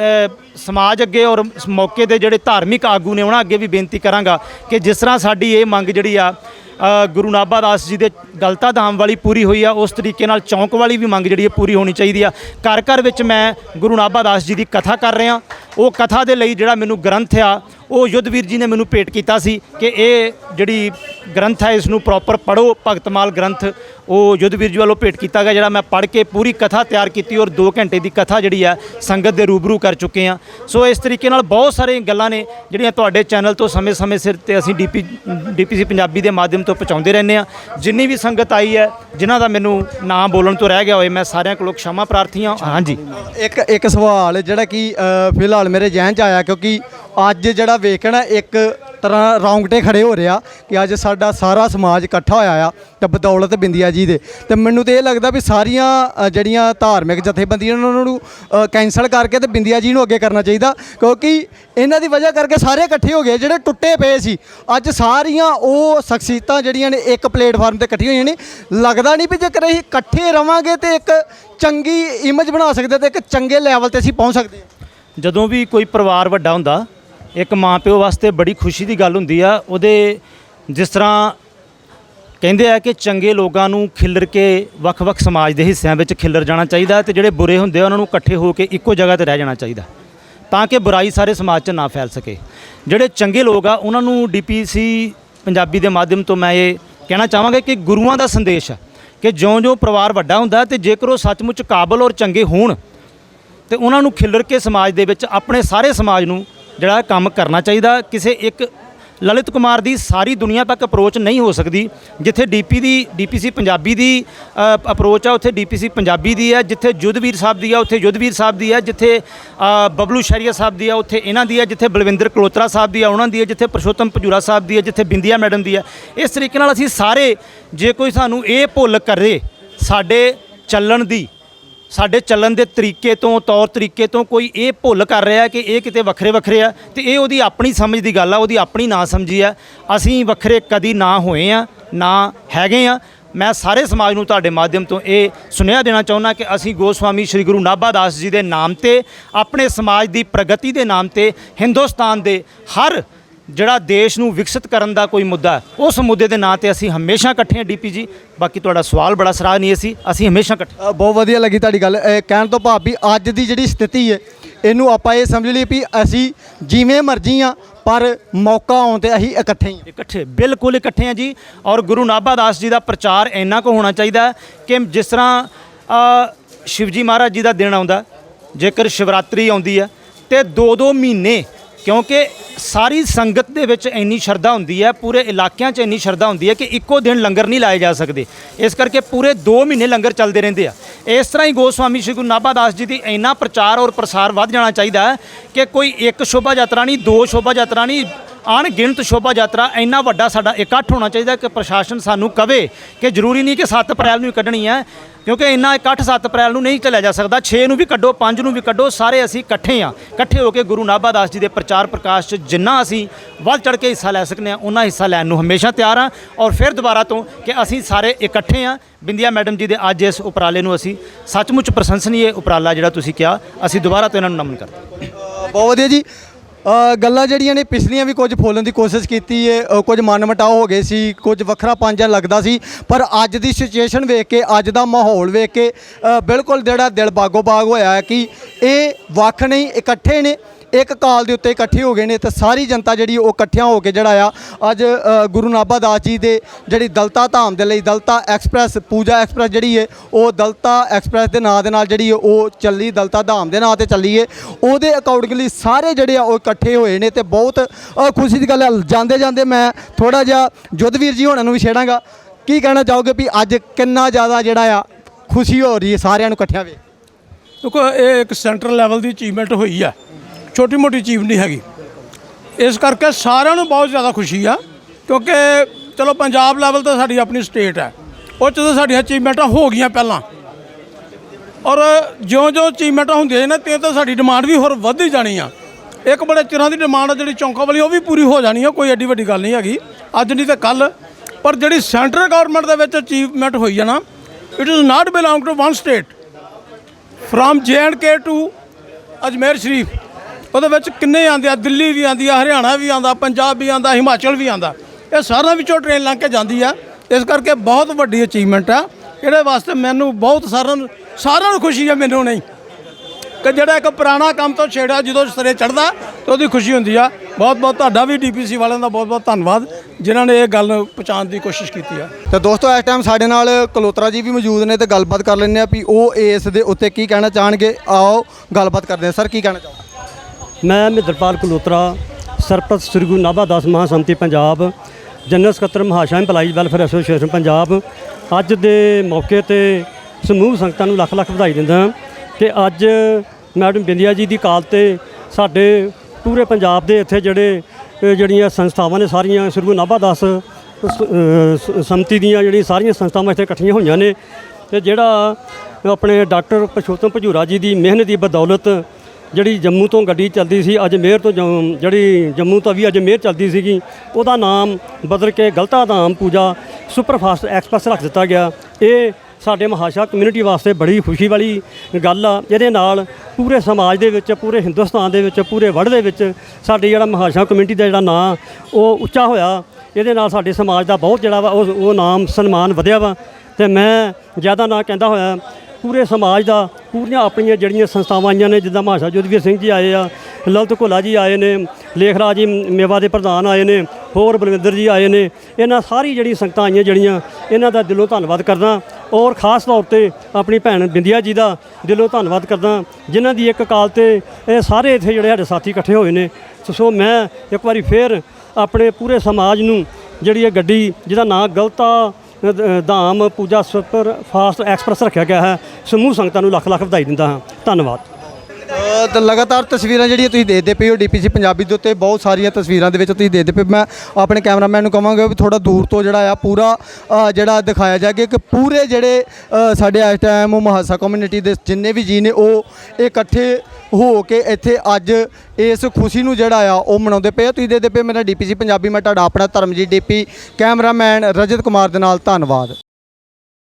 ਸਮਾਜ ਅੱਗੇ ਔਰ ਮੌਕੇ ਦੇ ਜਿਹੜੇ ਧਾਰਮਿਕ ਆਗੂ ਨੇ ਉਹਨਾਂ ਅੱਗੇ ਵੀ ਬੇਨਤੀ ਕਰਾਂਗਾ ਕਿ ਜਿਸ ਤਰ੍ਹਾਂ ਸਾਡੀ ਇਹ ਮੰਗ ਜਿਹੜੀ ਆ ਗੁਰੂ ਨਾਭਾ ਦਾਸ ਜੀ ਦੇ ਗਲਤਾ ਧਾਮ ਵਾਲੀ ਪੂਰੀ ਹੋਈ ਆ, ਉਸ ਤਰੀਕੇ ਨਾਲ ਚੌਂਕ ਵਾਲੀ ਵੀ ਮੰਗ ਜਿਹੜੀ ਹੈ ਪੂਰੀ ਹੋਣੀ ਚਾਹੀਦੀ ਆ। ਘਰ ਘਰ ਵਿੱਚ ਮੈਂ ਗੁਰੂ ਨਾਭਾ ਦਾਸ ਜੀ ਦੀ ਕਥਾ ਕਰ ਰਿਹਾ। ਉਹ ਕਥਾ ਦੇ ਲਈ ਜਿਹੜਾ ਮੈਨੂੰ ਗ੍ਰੰਥ ਆ, ਉਹ ਯੁੱਧਵੀਰ ਜੀ ਨੇ ਮੈਨੂੰ ਭੇਟ ਕੀਤਾ ਸੀ ਕਿ ਇਹ ਜਿਹੜੀ ਗ੍ਰੰਥ ਹੈ ਇਸ ਨੂੰ ਪ੍ਰੋਪਰ ਪੜੋ ਭਗਤਮਾਲ ਗ੍ਰੰਥ, ਉਹ ਯੁੱਧਵੀਰ ਜੀ ਵੱਲੋਂ ਭੇਟ ਕੀਤਾ ਗਿਆ, ਜਿਹੜਾ ਮੈਂ ਪੜ੍ਹ ਕੇ ਪੂਰੀ ਕਥਾ ਤਿਆਰ ਕੀਤੀ ਔਰ 2 ਘੰਟੇ ਦੀ ਕਥਾ ਜਿਹੜੀ ਆ, ਸੰਗਤ ਦੇ ਰੂਬਰੂ ਕਰ ਚੁੱਕੇ ਆ। ਸੋ ਇਸ ਤਰੀਕੇ ਨਾਲ ਬਹੁਤ ਸਾਰੀਆਂ ਗੱਲਾਂ ਨੇ ਜਿਹੜੀਆਂ ਤੁਹਾਡੇ ਚੈਨਲ ਤੋਂ ਸਮੇਂ-ਸਮੇਂ ਸਿਰ ਤੇ ਅਸੀਂ ਡੀਪੀ ਡੀਪੀਸੀ ਪੰਜਾਬੀ ਦੇ ਮਾਧਿਅਮ ਤੋਂ ਪਹੁੰਚਾਉਂਦੇ ਰਹਿੰਦੇ ਆ। ਜਿੰਨੀ ਵੀ ਸੰਗਤ ਆਈ ਹੈ, ਜਿਨ੍ਹਾਂ ਦਾ ਮੈਨੂੰ ਨਾਮ ਬੋਲਣ ਤੋਂ ਰਹਿ ਗਿਆ ਹੋਏ, ਮੈਂ ਸਾਰਿਆਂ ਕੋਲੋਂ ਖਿਮਾ ਪ੍ਰਾਰਥੀ ਹਾਂ। ਹਾਂਜੀ। ਇੱਕ ਇੱਕ ਸਵਾਲ, ਜਿਹੜਾ ਕਿ ਫਿਲਹਾਲ ਮੇਰੇ ਜ਼ਿਹਨ 'ਚ ਆਇਆ ਕਿਉਂਕਿ ਅੱਜ ਜਿਹੜਾ ਵੇਖਣਾ ਇੱਕ ਤਰ੍ਹਾਂ ਰੌਂਗਟੇ ਖੜੇ ਹੋ ਰਿਹਾ ਕਿ ਅੱਜ ਸਾਡਾ ਸਾਰਾ ਸਮਾਜ ਇਕੱਠਾ ਹੋਇਆ ਆ ਤੇ ਬਦੌਲਤ ਬਿੰਦੀਆ ਜੀ ਦੇ। ਤੇ ਮੈਨੂੰ ਤੇ ਇਹ ਲੱਗਦਾ ਵੀ ਸਾਰੀਆਂ ਅ, ਜਿਹੜੀਆਂ ਧਾਰਮਿਕ ਜਥੇਬੰਦੀਆਂ ਨੇ ਉਹਨਾਂ ਨੂੰ ਅ, ਕੈਂਸਲ ਕਰਕੇ ਤੇ ਬਿੰਦੀਆ ਜੀ ਨੂੰ ਅੱਗੇ ਕਰਨਾ ਚਾਹੀਦਾ ਕਿਉਂਕਿ ਇਹਨਾਂ ਦੀ ਵਜ੍ਹਾ ਕਰਕੇ ਸਾਰੇ ਇਕੱਠੇ ਹੋ ਗਏ ਜਿਹੜੇ ਟੁੱਟੇ ਪਏ ਸੀ। ਅੱਜ ਸਾਰੀਆਂ ਉਹ ਸ਼ਖਸੀਅਤਾਂ ਜਿਹੜੀਆਂ ਨੇ ਇੱਕ ਪਲੇਟਫਾਰਮ ਤੇ ਇਕੱਠੀਆਂ ਹੋਈਆਂ ਨੇ। ਲੱਗਦਾ ਨਹੀਂ ਵੀ ਜੇਕਰ ਅਸੀਂ ਇਕੱਠੇ ਰਵਾਂਗੇ ਤੇ ਇੱਕ ਚੰਗੀ ਇਮੇਜ ਬਣਾ ਸਕਦੇ ਤੇ ਇੱਕ ਚੰਗੇ ਲੈਵਲ ਤੇ ਅਸੀਂ ਪਹੁੰਚ ਸਕਦੇ। ਹਾਂ ਜਦੋਂ ਵੀ ਕੋਈ ਪਰਿਵਾਰ ਵੱਡਾ ਹੁੰਦਾ, ਇੱਕ ਮਾਂ ਪਿਓ ਵਾਸਤੇ ਬੜੀ ਖੁਸ਼ੀ ਦੀ ਗੱਲ ਹੁੰਦੀ ਆ, ਉਹਦੇ ਜਿਸ ਤਰ੍ਹਾਂ ਕਹਿੰਦੇ ਆ ਕਿ ਚੰਗੇ ਲੋਕਾਂ ਨੂੰ ਖਿੱਲਰ ਕੇ ਵੱਖ-ਵੱਖ ਸਮਾਜ ਦੇ ਹਿੱਸਿਆਂ ਵਿੱਚ ਖਿੱਲਰ ਜਾਣਾ ਚਾਹੀਦਾ ਤੇ ਜਿਹੜੇ ਬੁਰੇ ਹੁੰਦੇ ਆ, ਉਹਨਾਂ ਨੂੰ ਇਕੱਠੇ ਹੋ ਕੇ ਇੱਕੋ ਜਗ੍ਹਾ ਤੇ ਰਹਿ ਜਾਣਾ ਚਾਹੀਦਾ, ਤਾਂ ਕਿ ਬੁਰਾਈ ਸਾਰੇ ਸਮਾਜ 'ਚ ਨਾ ਫੈਲ ਸਕੇ। ਜਿਹੜੇ ਚੰਗੇ ਲੋਕ ਆ, ਉਹਨਾਂ ਨੂੰ ਡੀਪੀਸੀ ਪੰਜਾਬੀ ਦੇ ਮਾਧਿਅਮ ਤੋਂ ਮੈਂ ਇਹ ਕਹਿਣਾ ਚਾਹਾਂਗਾ ਕਿ ਗੁਰੂਆਂ ਦਾ ਸੰਦੇਸ਼ ਹੈ ਕਿ ਜਿਉਂ-ਜਿਉਂ ਪਰਿਵਾਰ ਵੱਡਾ ਹੁੰਦਾ ਤੇ ਜੇਕਰ ਉਹ ਸੱਚਮੁੱਚ ਕਾਬਲ ਔਰ ਚੰਗੇ ਹੋਣ ਤੇ ਉਹਨਾਂ ਨੂੰ ਖਿਲਰ ਕੇ ਸਮਾਜ ਦੇ ਵਿੱਚ ਆਪਣੇ ਸਾਰੇ ਸਮਾਜ ਨੂੰ ਜਿਹੜਾ ਕੰਮ ਕਰਨਾ ਚਾਹੀਦਾ। ਕਿਸੇ ਇੱਕ ਲਲਿਤ ਕੁਮਾਰ ਦੀ ਸਾਰੀ ਦੁਨੀਆ ਤੱਕ ਅਪਰੋਚ ਨਹੀਂ ਹੋ ਸਕਦੀ, ਜਿੱਥੇ ਡੀਪੀ ਦੀ, ਡੀਪੀਸੀ ਪੰਜਾਬੀ ਦੀ ਅਪਰੋਚ ਆ, ਉੱਥੇ ਡੀਪੀਸੀ ਪੰਜਾਬੀ ਦੀ ਹੈ, ਜਿੱਥੇ ਜੁੱਧਵੀਰ ਸਾਹਿਬ ਦੀ ਆ, ਉੱਥੇ ਜੁੱਧਵੀਰ ਸਾਹਿਬ ਦੀ ਹੈ, ਜਿੱਥੇ ਬਬਲੂ ਸ਼ਰੀਆ ਸਾਹਿਬ ਦੀ ਆ, ਉੱਥੇ ਇਹਨਾਂ ਦੀ ਹੈ, ਜਿੱਥੇ ਬਲਵਿੰਦਰ ਕਲੋਤਰਾ ਸਾਹਿਬ ਦੀ ਆ, ਉਹਨਾਂ ਦੀ ਹੈ, ਜਿੱਥੇ ਪ੍ਰਸ਼ੋਤਮ ਪਜੂਰਾ ਸਾਹਿਬ ਦੀ ਹੈ, ਜਿੱਥੇ ਬਿੰਦੀਆ ਮੈਡਮ ਦੀ ਹੈ। ਇਸ ਤਰੀਕੇ ਨਾਲ ਅਸੀਂ ਸਾਰੇ, ਜੇ ਕੋਈ ਸਾਨੂੰ ਇਹ ਭੁੱਲ ਕਰੇ ਸਾਡੇ ਚੱਲਣ ਦੀ ਸਾਡੇ ਚੱਲਣ ਦੇ ਤਰੀਕੇ ਤੋਂ, ਤੌਰ ਤਰੀਕੇ ਤੋਂ ਕੋਈ ਇਹ ਭੁੱਲ ਕਰ ਰਿਹਾ ਕਿ ਇਹ ਕਿਤੇ ਵੱਖਰੇ ਵੱਖਰੇ ਆ ਤੇ ਇਹ ਉਹਦੀ ਆਪਣੀ ਸਮਝ ਦੀ ਗੱਲ ਆ, ਉਹਦੀ ਆਪਣੀ ਨਾ ਸਮਝੀ ਆ। ਅਸੀਂ ਵੱਖਰੇ ਕਦੀ ਨਾ ਹੋਏ ਆ, ਨਾ ਹੈਗੇ ਆ। ਮੈਂ ਸਾਰੇ ਸਮਾਜ ਨੂੰ ਤੁਹਾਡੇ ਮਾਧਿਅਮ ਤੋਂ ਇਹ ਸੁਨੇਹਾ ਦੇਣਾ ਚਾਹੁੰਦਾ ਕਿ ਅਸੀਂ ਗੋਸਵਾਮੀ ਸ੍ਰੀ ਗੁਰੂ ਨਾਭਾ ਦਾਸ ਜੀ ਦੇ ਨਾਮ ਤੇ, ਆਪਣੇ ਸਮਾਜ ਦੀ ਪ੍ਰਗਤੀ ਦੇ ਨਾਮ ਤੇ, ਹਿੰਦੁਸਤਾਨ ਦੇ ਹਰ ਜਿਹੜਾ ਦੇਸ਼ ਨੂੰ ਵਿਕਸਿਤ ਕਰਨ ਦਾ ਕੋਈ ਮੁੱਦਾ ਹੈ, ਉਸ ਮੁੱਦੇ ਦੇ ਨਾਂ ਤੇ ਅਸੀਂ ਹਮੇਸ਼ਾ ਇਕੱਠੇ ਹਾਂ ਡੀਪੀ ਜੀ। ਬਾਕੀ ਤੁਹਾਡਾ ਸਵਾਲ ਬੜਾ ਸਰਾਹਨੀय ਸੀ ਅਸੀਂ ਹਮੇਸ਼ਾ ਇਕੱਠੇ ਅ, ਬਹੁਤ ਵਧੀਆ ਲੱਗੀ ਤੁਹਾਡੀ ਗੱਲ। ਅ, ਕਹਿਣ ਤੋਂ ਭਾਵ ਵੀ ਅੱਜ ਦੀ ਜਿਹੜੀ ਸਥਿਤੀ ਹੈ ਇਹਨੂੰ ਆਪਾਂ ਇਹ ਸਮਝ ਲਈ ਵੀ ਅਸੀਂ ਜਿਵੇਂ ਮਰਜ਼ੀ ਆ ਪਰ ਮੌਕਾ ਆਉਣ ਤੇ ਅਸੀਂ ਇਕੱਠੇ ਹੀ ਹਾਂ। ਇਕੱਠੇ ਬਿਲਕੁਲ ਇਕੱਠੇ ਆ ਜੀ। ਔਰ ਗੁਰੂ ਨਾਭਾ ਦਾਸ ਜੀ ਦਾ ਪ੍ਰਚਾਰ ਇੰਨਾ ਕੁ ਹੋਣਾ ਚਾਹੀਦਾ ਹੈ ਕਿ ਜਿਸ ਤਰ੍ਹਾਂ ਅ, ਸ਼ਿਵਜੀ ਮਹਾਰਾਜ ਜੀ ਦਾ ਦਿਨ ਆਉਂਦਾ ਜੇਕਰ ਸ਼ਿਵਰਾਤਰੀ ਆਉਂਦੀ ਹੈ ਤੇ 2-2 ਮਹੀਨੇ ਕਿਉਂਕਿ ਸਾਰੀ ਸੰਗਤ ਦੇ ਵਿੱਚ ਇੰਨੀ ਸ਼ਰਧਾ ਹੁੰਦੀ ਹੈ, ਪੂਰੇ ਇਲਾਕਿਆਂ 'ਚ ਇੰਨੀ ਸ਼ਰਧਾ ਹੁੰਦੀ ਹੈ ਕਿ ਇੱਕੋ ਦਿਨ ਲੰਗਰ ਨਹੀਂ ਲਾਏ ਜਾ ਸਕਦੇ। ਇਸ ਕਰਕੇ ਪੂਰੇ 2 ਮਹੀਨੇ ਲੰਗਰ ਚੱਲਦੇ ਰਹਿੰਦੇ ਆ। ਇਸ ਤਰ੍ਹਾਂ ਹੀ ਗੋਸਵਾਮੀ ਸ਼੍ਰੀ ਗੁਰੂ ਨਾਭਾ ਦਾਸ ਜੀ ਦੀ ਇੰਨਾ ਪ੍ਰਚਾਰ ਔਰ ਪ੍ਰਸਾਰ ਵੱਧ ਜਾਣਾ ਚਾਹੀਦਾ ਹੈ ਕਿ ਕੋਈ ਇੱਕ ਸ਼ੋਭਾ ਯਾਤਰਾ ਨਹੀਂ, ਦੋ ਸ਼ੋਭਾ ਯਾਤਰਾ ਨਹੀਂ ਅਣਗਿਣਤ ਸ਼ੋਭਾ ਯਾਤਰਾ ਇੰਨਾ ਵੱਡਾ ਸਾਡਾ ਇਕੱਠ ਹੋਣਾ ਚਾਹੀਦਾ ਕਿ ਪ੍ਰਸ਼ਾਸਨ ਸਾਨੂੰ ਕਵੇ ਕਿ ਜ਼ਰੂਰੀ ਨਹੀਂ ਕਿ 7 ਅਪ੍ਰੈਲ ਨੂੰ ਹੀ ਕੱਢਣੀ ਹੈ, ਕਿਉਂਕਿ ਇੰਨਾ ਇਕੱਠ 7 ਅਪ੍ਰੈਲ ਨੂੰ ਨਹੀਂ ਚੱਲਿਆ ਜਾ ਸਕਦਾ। 6 ਨੂੰ ਵੀ ਕੱਢੋ 5 ਨੂੰ ਵੀ ਕੱਢੋ, ਸਾਰੇ ਅਸੀਂ ਇਕੱਠੇ ਆ ਇਕੱਠੇ ਹੋ ਕੇ ਗੁਰੂ ਨਾਭਾ ਦਾਸ ਜੀ ਦੇ ਪ੍ਰਚਾਰ ਪ੍ਰਕਾਸ਼ 'ਚ ਜਿੰਨਾ ਅਸੀਂ ਵੱਧ ਚੜ ਕੇ ਹਿੱਸਾ ਲੈ ਸਕਨੇ ਆ ਉਹਨਾਂ ਹਿੱਸਾ ਲੈਣ ਨੂੰ ਹਮੇਸ਼ਾ ਤਿਆਰ ਆ ਔਰ ਫਿਰ ਦੁਬਾਰਾ ਤੋਂ ਕਿ ਅਸੀਂ ਸਾਰੇ ਇਕੱਠੇ ਆ ਬਿੰਦੀਆ ਮੈਡਮ ਜੀ ਦੇ ਅੱਜ ਇਸ ਉਪਰਾਲੇ ਨੂੰ ਅਸੀਂ ਸੱਚਮੁੱਚ ਪ੍ਰਸ਼ੰਸਨੀਏ ਉਪਰਾਲਾ ਜਿਹੜਾ ਤੁਸੀਂ ਕਿਹਾ, ਅਸੀਂ ਦੁਬਾਰਾ ਤੋਂ ਇਹਨਾਂ ਨੂੰ ਨਮਨ ਕਰਦੇ ਬਹੁਤ ਵਧੀਆ ਜੀ। ਗੱਲਾਂ ਜਿਹੜੀਆਂ ਨੇ ਪਿਛਲੀਆਂ ਵੀ ਕੁਝ ਫੋਲਣ ਦੀ ਕੋਸ਼ਿਸ਼ ਕੀਤੀ ਹੈ ਅ, ਕੁਝ ਮਨ ਮਟਾਓ ਹੋ ਗਏ ਸੀ ਕੁਝ ਵੱਖਰਾ ਪੰਜਾ ਲੱਗਦਾ ਸੀ ਪਰ ਅੱਜ ਦੀ ਸਿਚੁਏਸ਼ਨ ਵੇਖ ਕੇ ਅੱਜ ਦਾ ਮਾਹੌਲ ਵੇਖ ਕੇ ਅ, ਬਿਲਕੁਲ ਜਿਹੜਾ ਦਿਲ ਬਾਗੋ ਬਾਗ ਹੋਇਆ ਹੈ ਕਿ ਇਹ ਵੱਖ ਨਹੀਂ ਇਕੱਠੇ ਨੇ। ਇੱਕ ਕਾਲ ਦੇ ਉੱਤੇ ਇਕੱਠੇ ਹੋ ਗਏ ਨੇ ਤੇ ਸਾਰੀ ਜਨਤਾ ਜਿਹੜੀ ਉਹ ਇਕੱਠਿਆਂ ਹੋ ਕੇ ਜਿਹੜਾ ਆ, ਅੱਜ ਗੁਰੂ ਨਾਭਾ ਦਾਸ ਜੀ ਦੇ ਜਿਹੜੀ ਦਲਤਾ ਧਾਮ ਦੇ ਲਈ ਦਲਤਾ ਐਕਸਪ੍ਰੈਸ, ਪੂਜਾ ਐਕਸਪ੍ਰੈਸ ਜਿਹੜੀ ਹੈ ਉਹ ਦਲਤਾ ਐਕਸਪ੍ਰੈਸ ਦੇ ਨਾਂ ਦੇ ਨਾਲ ਜਿਹੜੀ ਉਹ ਚੱਲੀ, ਦਲਤਾ ਧਾਮ ਦੇ ਨਾਂ ਤੇ ਚੱਲੀ ਹੈ ਉਹਦੇ ਅਕੋਰਡਿੰਗਲੀ ਸਾਰੇ ਜਿਹੜੇ ਆ ਉਹ ਇਕੱਠੇ ਹੋਏ ਨੇ ਤੇ ਬਹੁਤ ਖੁਸ਼ੀ ਦੀ ਗੱਲ ਹੈ ਜਾਂਦੇ ਜਾਂਦੇ ਮੈਂ ਥੋੜਾ ਜਿਹਾ ਜੁੱਧਵੀਰ ਜੀ ਹੋਣਾ ਨੂੰ ਵੀ ਛੇੜਾਂਗਾ। ਕੀ ਕਹਿਣਾ ਚਾਹੋਗੇ ਵੀ ਅੱਜ ਕਿੰਨਾ ਜ਼ਿਆਦਾ ਜਿਹੜਾ ਆ ਖੁਸ਼ੀ ਹੋ ਰਹੀ ਹੈ ਸਾਰਿਆਂ ਨੂੰ ਇਕੱਠਿਆਂ ਵੇ? ਦੇਖੋ, ਇਹ ਇੱਕ ਸੈਂਟਰਲ ਲੈਵਲ ਦੀ ਅਚੀਵਮੈਂਟ ਹੋਈ ਆ। ਛੋਟੀ ਮੋਟੀ ਅਚੀਵ ਨਹੀਂ ਹੈਗੀ। ਇਸ ਕਰਕੇ ਸਾਰਿਆਂ ਨੂੰ ਬਹੁਤ ਜ਼ਿਆਦਾ ਖੁਸ਼ੀ ਆ, ਕਿਉਂਕਿ ਚਲੋ ਪੰਜਾਬ ਲੈਵਲ ਤਾਂ ਸਾਡੀ ਆਪਣੀ ਸਟੇਟ ਹੈ। ਉਹ 'ਚ ਤਾਂ ਸਾਡੀਆਂ ਅਚੀਵਮੈਂਟਾਂ ਹੋ ਗਈਆਂ ਪਹਿਲਾਂ। ਔਰ ਜਿਉਂ-ਜਿਉਂ ਅਚੀਵਮੈਂਟਾਂ ਹੁੰਦੀਆਂ ਨੇ, ਤੇ ਤਾਂ ਸਾਡੀ ਡਿਮਾਂਡ ਵੀ ਹੋਰ ਵੱਧ ਹੀ ਜਾਣੀ ਆ। ਇੱਕ ਬੜੇ ਚਿਰਾਂ ਦੀ ਡਿਮਾਂਡ ਆ, ਜਿਹੜੀ ਚੌਂਕਾਂ ਵਾਲੀ, ਉਹ ਵੀ ਪੂਰੀ ਹੋ ਜਾਣੀ ਆ, ਕੋਈ ਐਡੀ ਵੱਡੀ ਗੱਲ ਨਹੀਂ ਹੈਗੀ। ਅੱਜ ਨਹੀਂ ਤਾਂ ਕੱਲ ਪਰ ਜਿਹੜੀ ਸੈਂਟਰ ਗਵਰਨਮੈਂਟ ਦੇ ਵਿੱਚ ਅਚੀਵਮੈਂਟ ਹੋਈ ਹੈ ਨਾ it is not belong to one state from K to Ajmer Sharif ਉਹਦੇ ਵਿੱਚ ਕਿੰਨੇ ਆਉਂਦੇ ਆ? ਦਿੱਲੀ ਵੀ ਆਉਂਦੀ ਆ, ਹਰਿਆਣਾ ਵੀ ਆਉਂਦਾ, ਪੰਜਾਬ ਵੀ ਆਉਂਦਾ, ਹਿਮਾਚਲ ਵੀ ਆਉਂਦਾ। ਇਹ ਸਾਰਿਆਂ ਵਿੱਚੋਂ ਟ੍ਰੇਨ ਲੰਘ ਕੇ ਜਾਂਦੀ ਆ। ਇਸ ਕਰਕੇ ਬਹੁਤ ਵੱਡੀ ਅਚੀਵਮੈਂਟ ਆ। ਇਹਦੇ ਵਾਸਤੇ ਮੈਨੂੰ ਬਹੁਤ ਸਾਰਿਆਂ ਨੂੰ ਸਾਰਿਆਂ ਨੂੰ ਖੁਸ਼ੀ ਆ, ਮੈਨੂੰ ਨਹੀਂ। ਕਿ ਜਿਹੜਾ ਇੱਕ ਪੁਰਾਣਾ ਕੰਮ ਤੋਂ ਛੇੜਾ ਜਦੋਂ ਸਿਰੇ ਚੜਦਾ ਤੇ ਉਹਦੀ ਖੁਸ਼ੀ ਹੁੰਦੀ ਆ। ਬਹੁਤ ਬਹੁਤ ਤੁਹਾਡਾ ਵੀ ਡੀਪੀਸੀ ਵਾਲਿਆਂ ਦਾ ਬਹੁਤ ਬਹੁਤ ਧੰਨਵਾਦ, ਜਿਨ੍ਹਾਂ ਨੇ ਇਹ ਗੱਲ ਪਹੁੰਚਾਉਣ ਦੀ ਕੋਸ਼ਿਸ਼ ਕੀਤੀ ਆ। ਤੇ ਦੋਸਤੋ, ਇਸ ਟਾਈਮ ਸਾਡੇ ਨਾਲ ਕਲੋਤਰਾ ਜੀ ਵੀ ਮੌਜੂਦ ਨੇ ਤੇ ਗੱਲਬਾਤ ਕਰ ਲੈਂਦੇ ਆ ਵੀ ਉਹ ਇਸ ਦੇ ਉੱਤੇ ਕੀ ਕਹਿਣਾ ਚਾਹਣਗੇ। ਆਓ, ਗੱਲਬਾਤ ਕਰਦੇ ਆ। ਸਰ ਕੀ ਕਹਿਣਾ ਚਾਹੋਗੇ? ਮੈਂ ਮਹਿੰਦਰਪਾਲ ਕਲੋਤਰਾ, ਸਰਪ੍ਰਸਤ ਸ੍ਰੀ ਗੁਰੂ ਨਾਭਾ ਦਾਸ ਮਹਾਸਮਿਤੀ ਪੰਜਾਬ, ਜਨਰਲ ਸਕੱਤਰ Mahasha employees welfare association Punjab. ਅੱਜ ਦੇ ਮੌਕੇ ਤੇ ਸਮੂਹ ਸੰਗਤਾਂ ਨੂੰ ਲੱਖ ਲੱਖ ਵਧਾਈ ਦਿੰਦਾ ਹਾਂ ਕਿ ਅੱਜ ਮੈਡਮ ਬਿੰਦਿਆ ਜੀ ਦੀ ਕਾਲ ਤੇ ਸਾਡੇ ਪੂਰੇ ਪੰਜਾਬ ਦੇ ਇੱਥੇ ਜਿਹੜੇ ਜਿਹੜੀਆਂ ਸੰਸਥਾਵਾਂ ਨੇ ਸਾਰੀਆਂ, ਸ੍ਰੀ ਗੁਰੂ ਨਾਭਾ ਦਾਸ ਸੰਮਤੀ ਦੀਆਂ ਜਿਹੜੀਆਂ ਸਾਰੀਆਂ ਸੰਸਥਾਵਾਂ ਇੱਥੇ ਇਕੱਠੀਆਂ ਹੋਈਆਂ ਨੇ ਤੇ ਜਿਹੜਾ ਆਪਣੇ ਡਾਕਟਰ ਪਰਸ਼ੋਤਮ ਭਜੂਰਾ ਜੀ ਦੀ ਮਿਹਨਤ ਦੀ ਬਦੌਲਤ ਜਿਹੜੀ ਜੰਮੂ ਤੋਂ ਗੱਡੀ ਚੱਲਦੀ ਸੀ, ਅੱਜ ਅਜਮੇਰ ਤੋਂ ਜੰਮ- ਜਿਹੜੀ ਜੰਮੂ ਤੋਂ ਵੀ ਅੱਜ ਅਜਮੇਰ ਚੱਲਦੀ ਸੀਗੀ, ਉਹਦਾ ਨਾਮ ਬਦਲ ਕੇ ਗਲਤਾ ਧਾਮ ਪੂਜਾ ਸੁਪਰਫਾਸਟ ਐਕਸਪ੍ਰੈਸ ਰੱਖ ਦਿੱਤਾ ਗਿਆ। ਇਹ ਸਾਡੇ ਮਹਾਸ਼ਾ ਕਮਿਊਨਿਟੀ ਵਾਸਤੇ ਬੜੀ ਖੁਸ਼ੀ ਵਾਲੀ ਗੱਲ ਆ। ਇਹਦੇ ਨਾਲ ਪੂਰੇ ਸਮਾਜ ਦੇ ਵਿੱਚ, ਪੂਰੇ ਹਿੰਦੁਸਤਾਨ ਦੇ ਵਿੱਚ, ਪੂਰੇ ਵਰਲਡ ਦੇ ਵਿੱਚ ਸਾਡੀ ਜਿਹੜਾ ਮਹਾਸ਼ਾ ਕਮਿਊਨਿਟੀ ਦਾ ਜਿਹੜਾ ਨਾਂ, ਉਹ ਉੱਚਾ ਹੋਇਆ। ਇਹਦੇ ਨਾਲ ਸਾਡੇ ਸਮਾਜ ਦਾ ਬਹੁਤ ਜਿਹੜਾ ਵਾ, ਉਹ ਉਹ ਨਾਮ ਸਨਮਾਨ ਵਧਿਆ ਵਾ। ਤੇ ਮੈਂ ਜ਼ਿਆਦਾ ਨਾ ਕਹਿੰਦਾ ਹੋਇਆ ਪੂਰੇ ਸਮਾਜ ਦਾ ਪੂਰੀਆਂ ਆਪਣੀਆਂ ਜਿਹੜੀਆਂ ਸੰਸਥਾਵਾਂ ਆਈਆਂ ਨੇ ਜਿੱਦਾਂ ਮਹਾਸ਼ਾ ਜੋਧਵੀਰ ਸਿੰਘ ਜੀ ਆਏ ਆ ਲਲਤ ਘੋਲਾ ਜੀ ਆਏ ਨੇ ਲੇਖਰਾਜ ਜੀ ਮੇਵਾ ਦੇ ਪ੍ਰਧਾਨ ਆਏ ਨੇ ਹੋਰ ਬਲਵਿੰਦਰ ਜੀ ਆਏ ਨੇ ਇਹਨਾਂ ਸਾਰੀ ਜਿਹੜੀ ਸੰਗਤਾਂ ਆਈਆਂ ਜਿਹੜੀਆਂ ਇਹਨਾਂ ਦਾ ਦਿਲੋਂ ਧੰਨਵਾਦ ਕਰਦਾ। ਔਰ ਖਾਸ ਤੌਰ ਤੇ ਆਪਣੀ ਭੈਣ ਬਿੰਦਿਆ ਜੀ ਦਾ ਦਿਲੋਂ ਧੰਨਵਾਦ ਕਰਦਾ ਜਿਨ੍ਹਾਂ ਦੀ ਇੱਕ ਕਾਲ ਤੇ ਇਹ ਸਾਰੇ ਇੱਥੇ ਜਿਹੜੇ ਸਾਡੇ ਸਾਥੀ ਇਕੱਠੇ ਹੋਏ ਨੇ। ਸੋ- ਮੈਂ ਇੱਕ ਵਾਰੀ ਫੇਰ ਆਪਣੇ ਪੂਰੇ ਸਮਾਜ ਨੂੰ ਜਿਹੜੀ ਇਹ ਗੱਡੀ ਜਿਹਦਾ ਨਾਂ ਗਲਤਾ ਅ, Dham, Puja, super, fast, express ਰੱਖਿਆ ਗਿਆ ਹੈ। ਸਮੂਹ ਸੰਗਤਾਂ ਨੂੰ ਲੱਖ ਲੱਖ ਵਧਾਈ ਦਿੰਦਾ ਹਾਂ। ਧੰਨਵਾਦ। ਤਾਂ ਲਗਾਤਾਰ ਤਸਵੀਰਾਂ ਜਿਹੜੀਆਂ ਤੁਸੀਂ ਦੇਖਦੇ ਪਏ ਹੋ ਡੀਪੀਸੀ ਪੰਜਾਬੀ ਦੇ ਉੱਤੇ, ਬਹੁਤ ਸਾਰੀਆਂ ਤਸਵੀਰਾਂ ਦੇ ਵਿੱਚ ਤੁਸੀਂ ਦੇਖਦੇ ਪਏ ਮੈਂ ਆਪਣੇ ਕੈਮਰਾਮੈਨ ਨੂੰ ਕਹਾਂਗਾ ਵੀ ਥੋੜਾ ਦੂਰ ਤੋਂ ਜਿਹੜਾ ਆ, ਪੂਰਾ ਜਿਹੜਾ ਦਿਖਾਇਆ ਜਾਗੇ ਕਿ ਪੂਰੇ ਜਿਹੜੇ ਸਾਡੇ ਇਸ ਟਾਈਮ ਮਹਾਸਾ ਕਮਿਊਨਿਟੀ ਦੇ ਜਿੰਨੇ ਵੀ ਜੀ ਨੇ, ਉਹ ਇਕੱਠੇ ਹੋ ਕੇ ਇੱਥੇ ਅੱਜ ਇਸ ਖੁਸ਼ੀ ਨੂੰ ਜਿਹੜਾ ਆ ਉਹ ਮਨਾਉਂਦੇ ਪਏ ਆ। ਤੁਸੀਂ ਦੇਖਦੇ ਪਏ ਮੇਰਾ ਡੀਪੀਸੀ ਪੰਜਾਬੀ, ਮੈਂ ਤੁਹਾਡਾ ਆਪਣਾ ਧਰਮਜੀਤ ਡੀਪੀ, ਕੈਮਰਾਮੈਨ ਰਜਤ ਕੁਮਾਰ ਦੇ ਨਾਲ ਧੰਨਵਾਦ।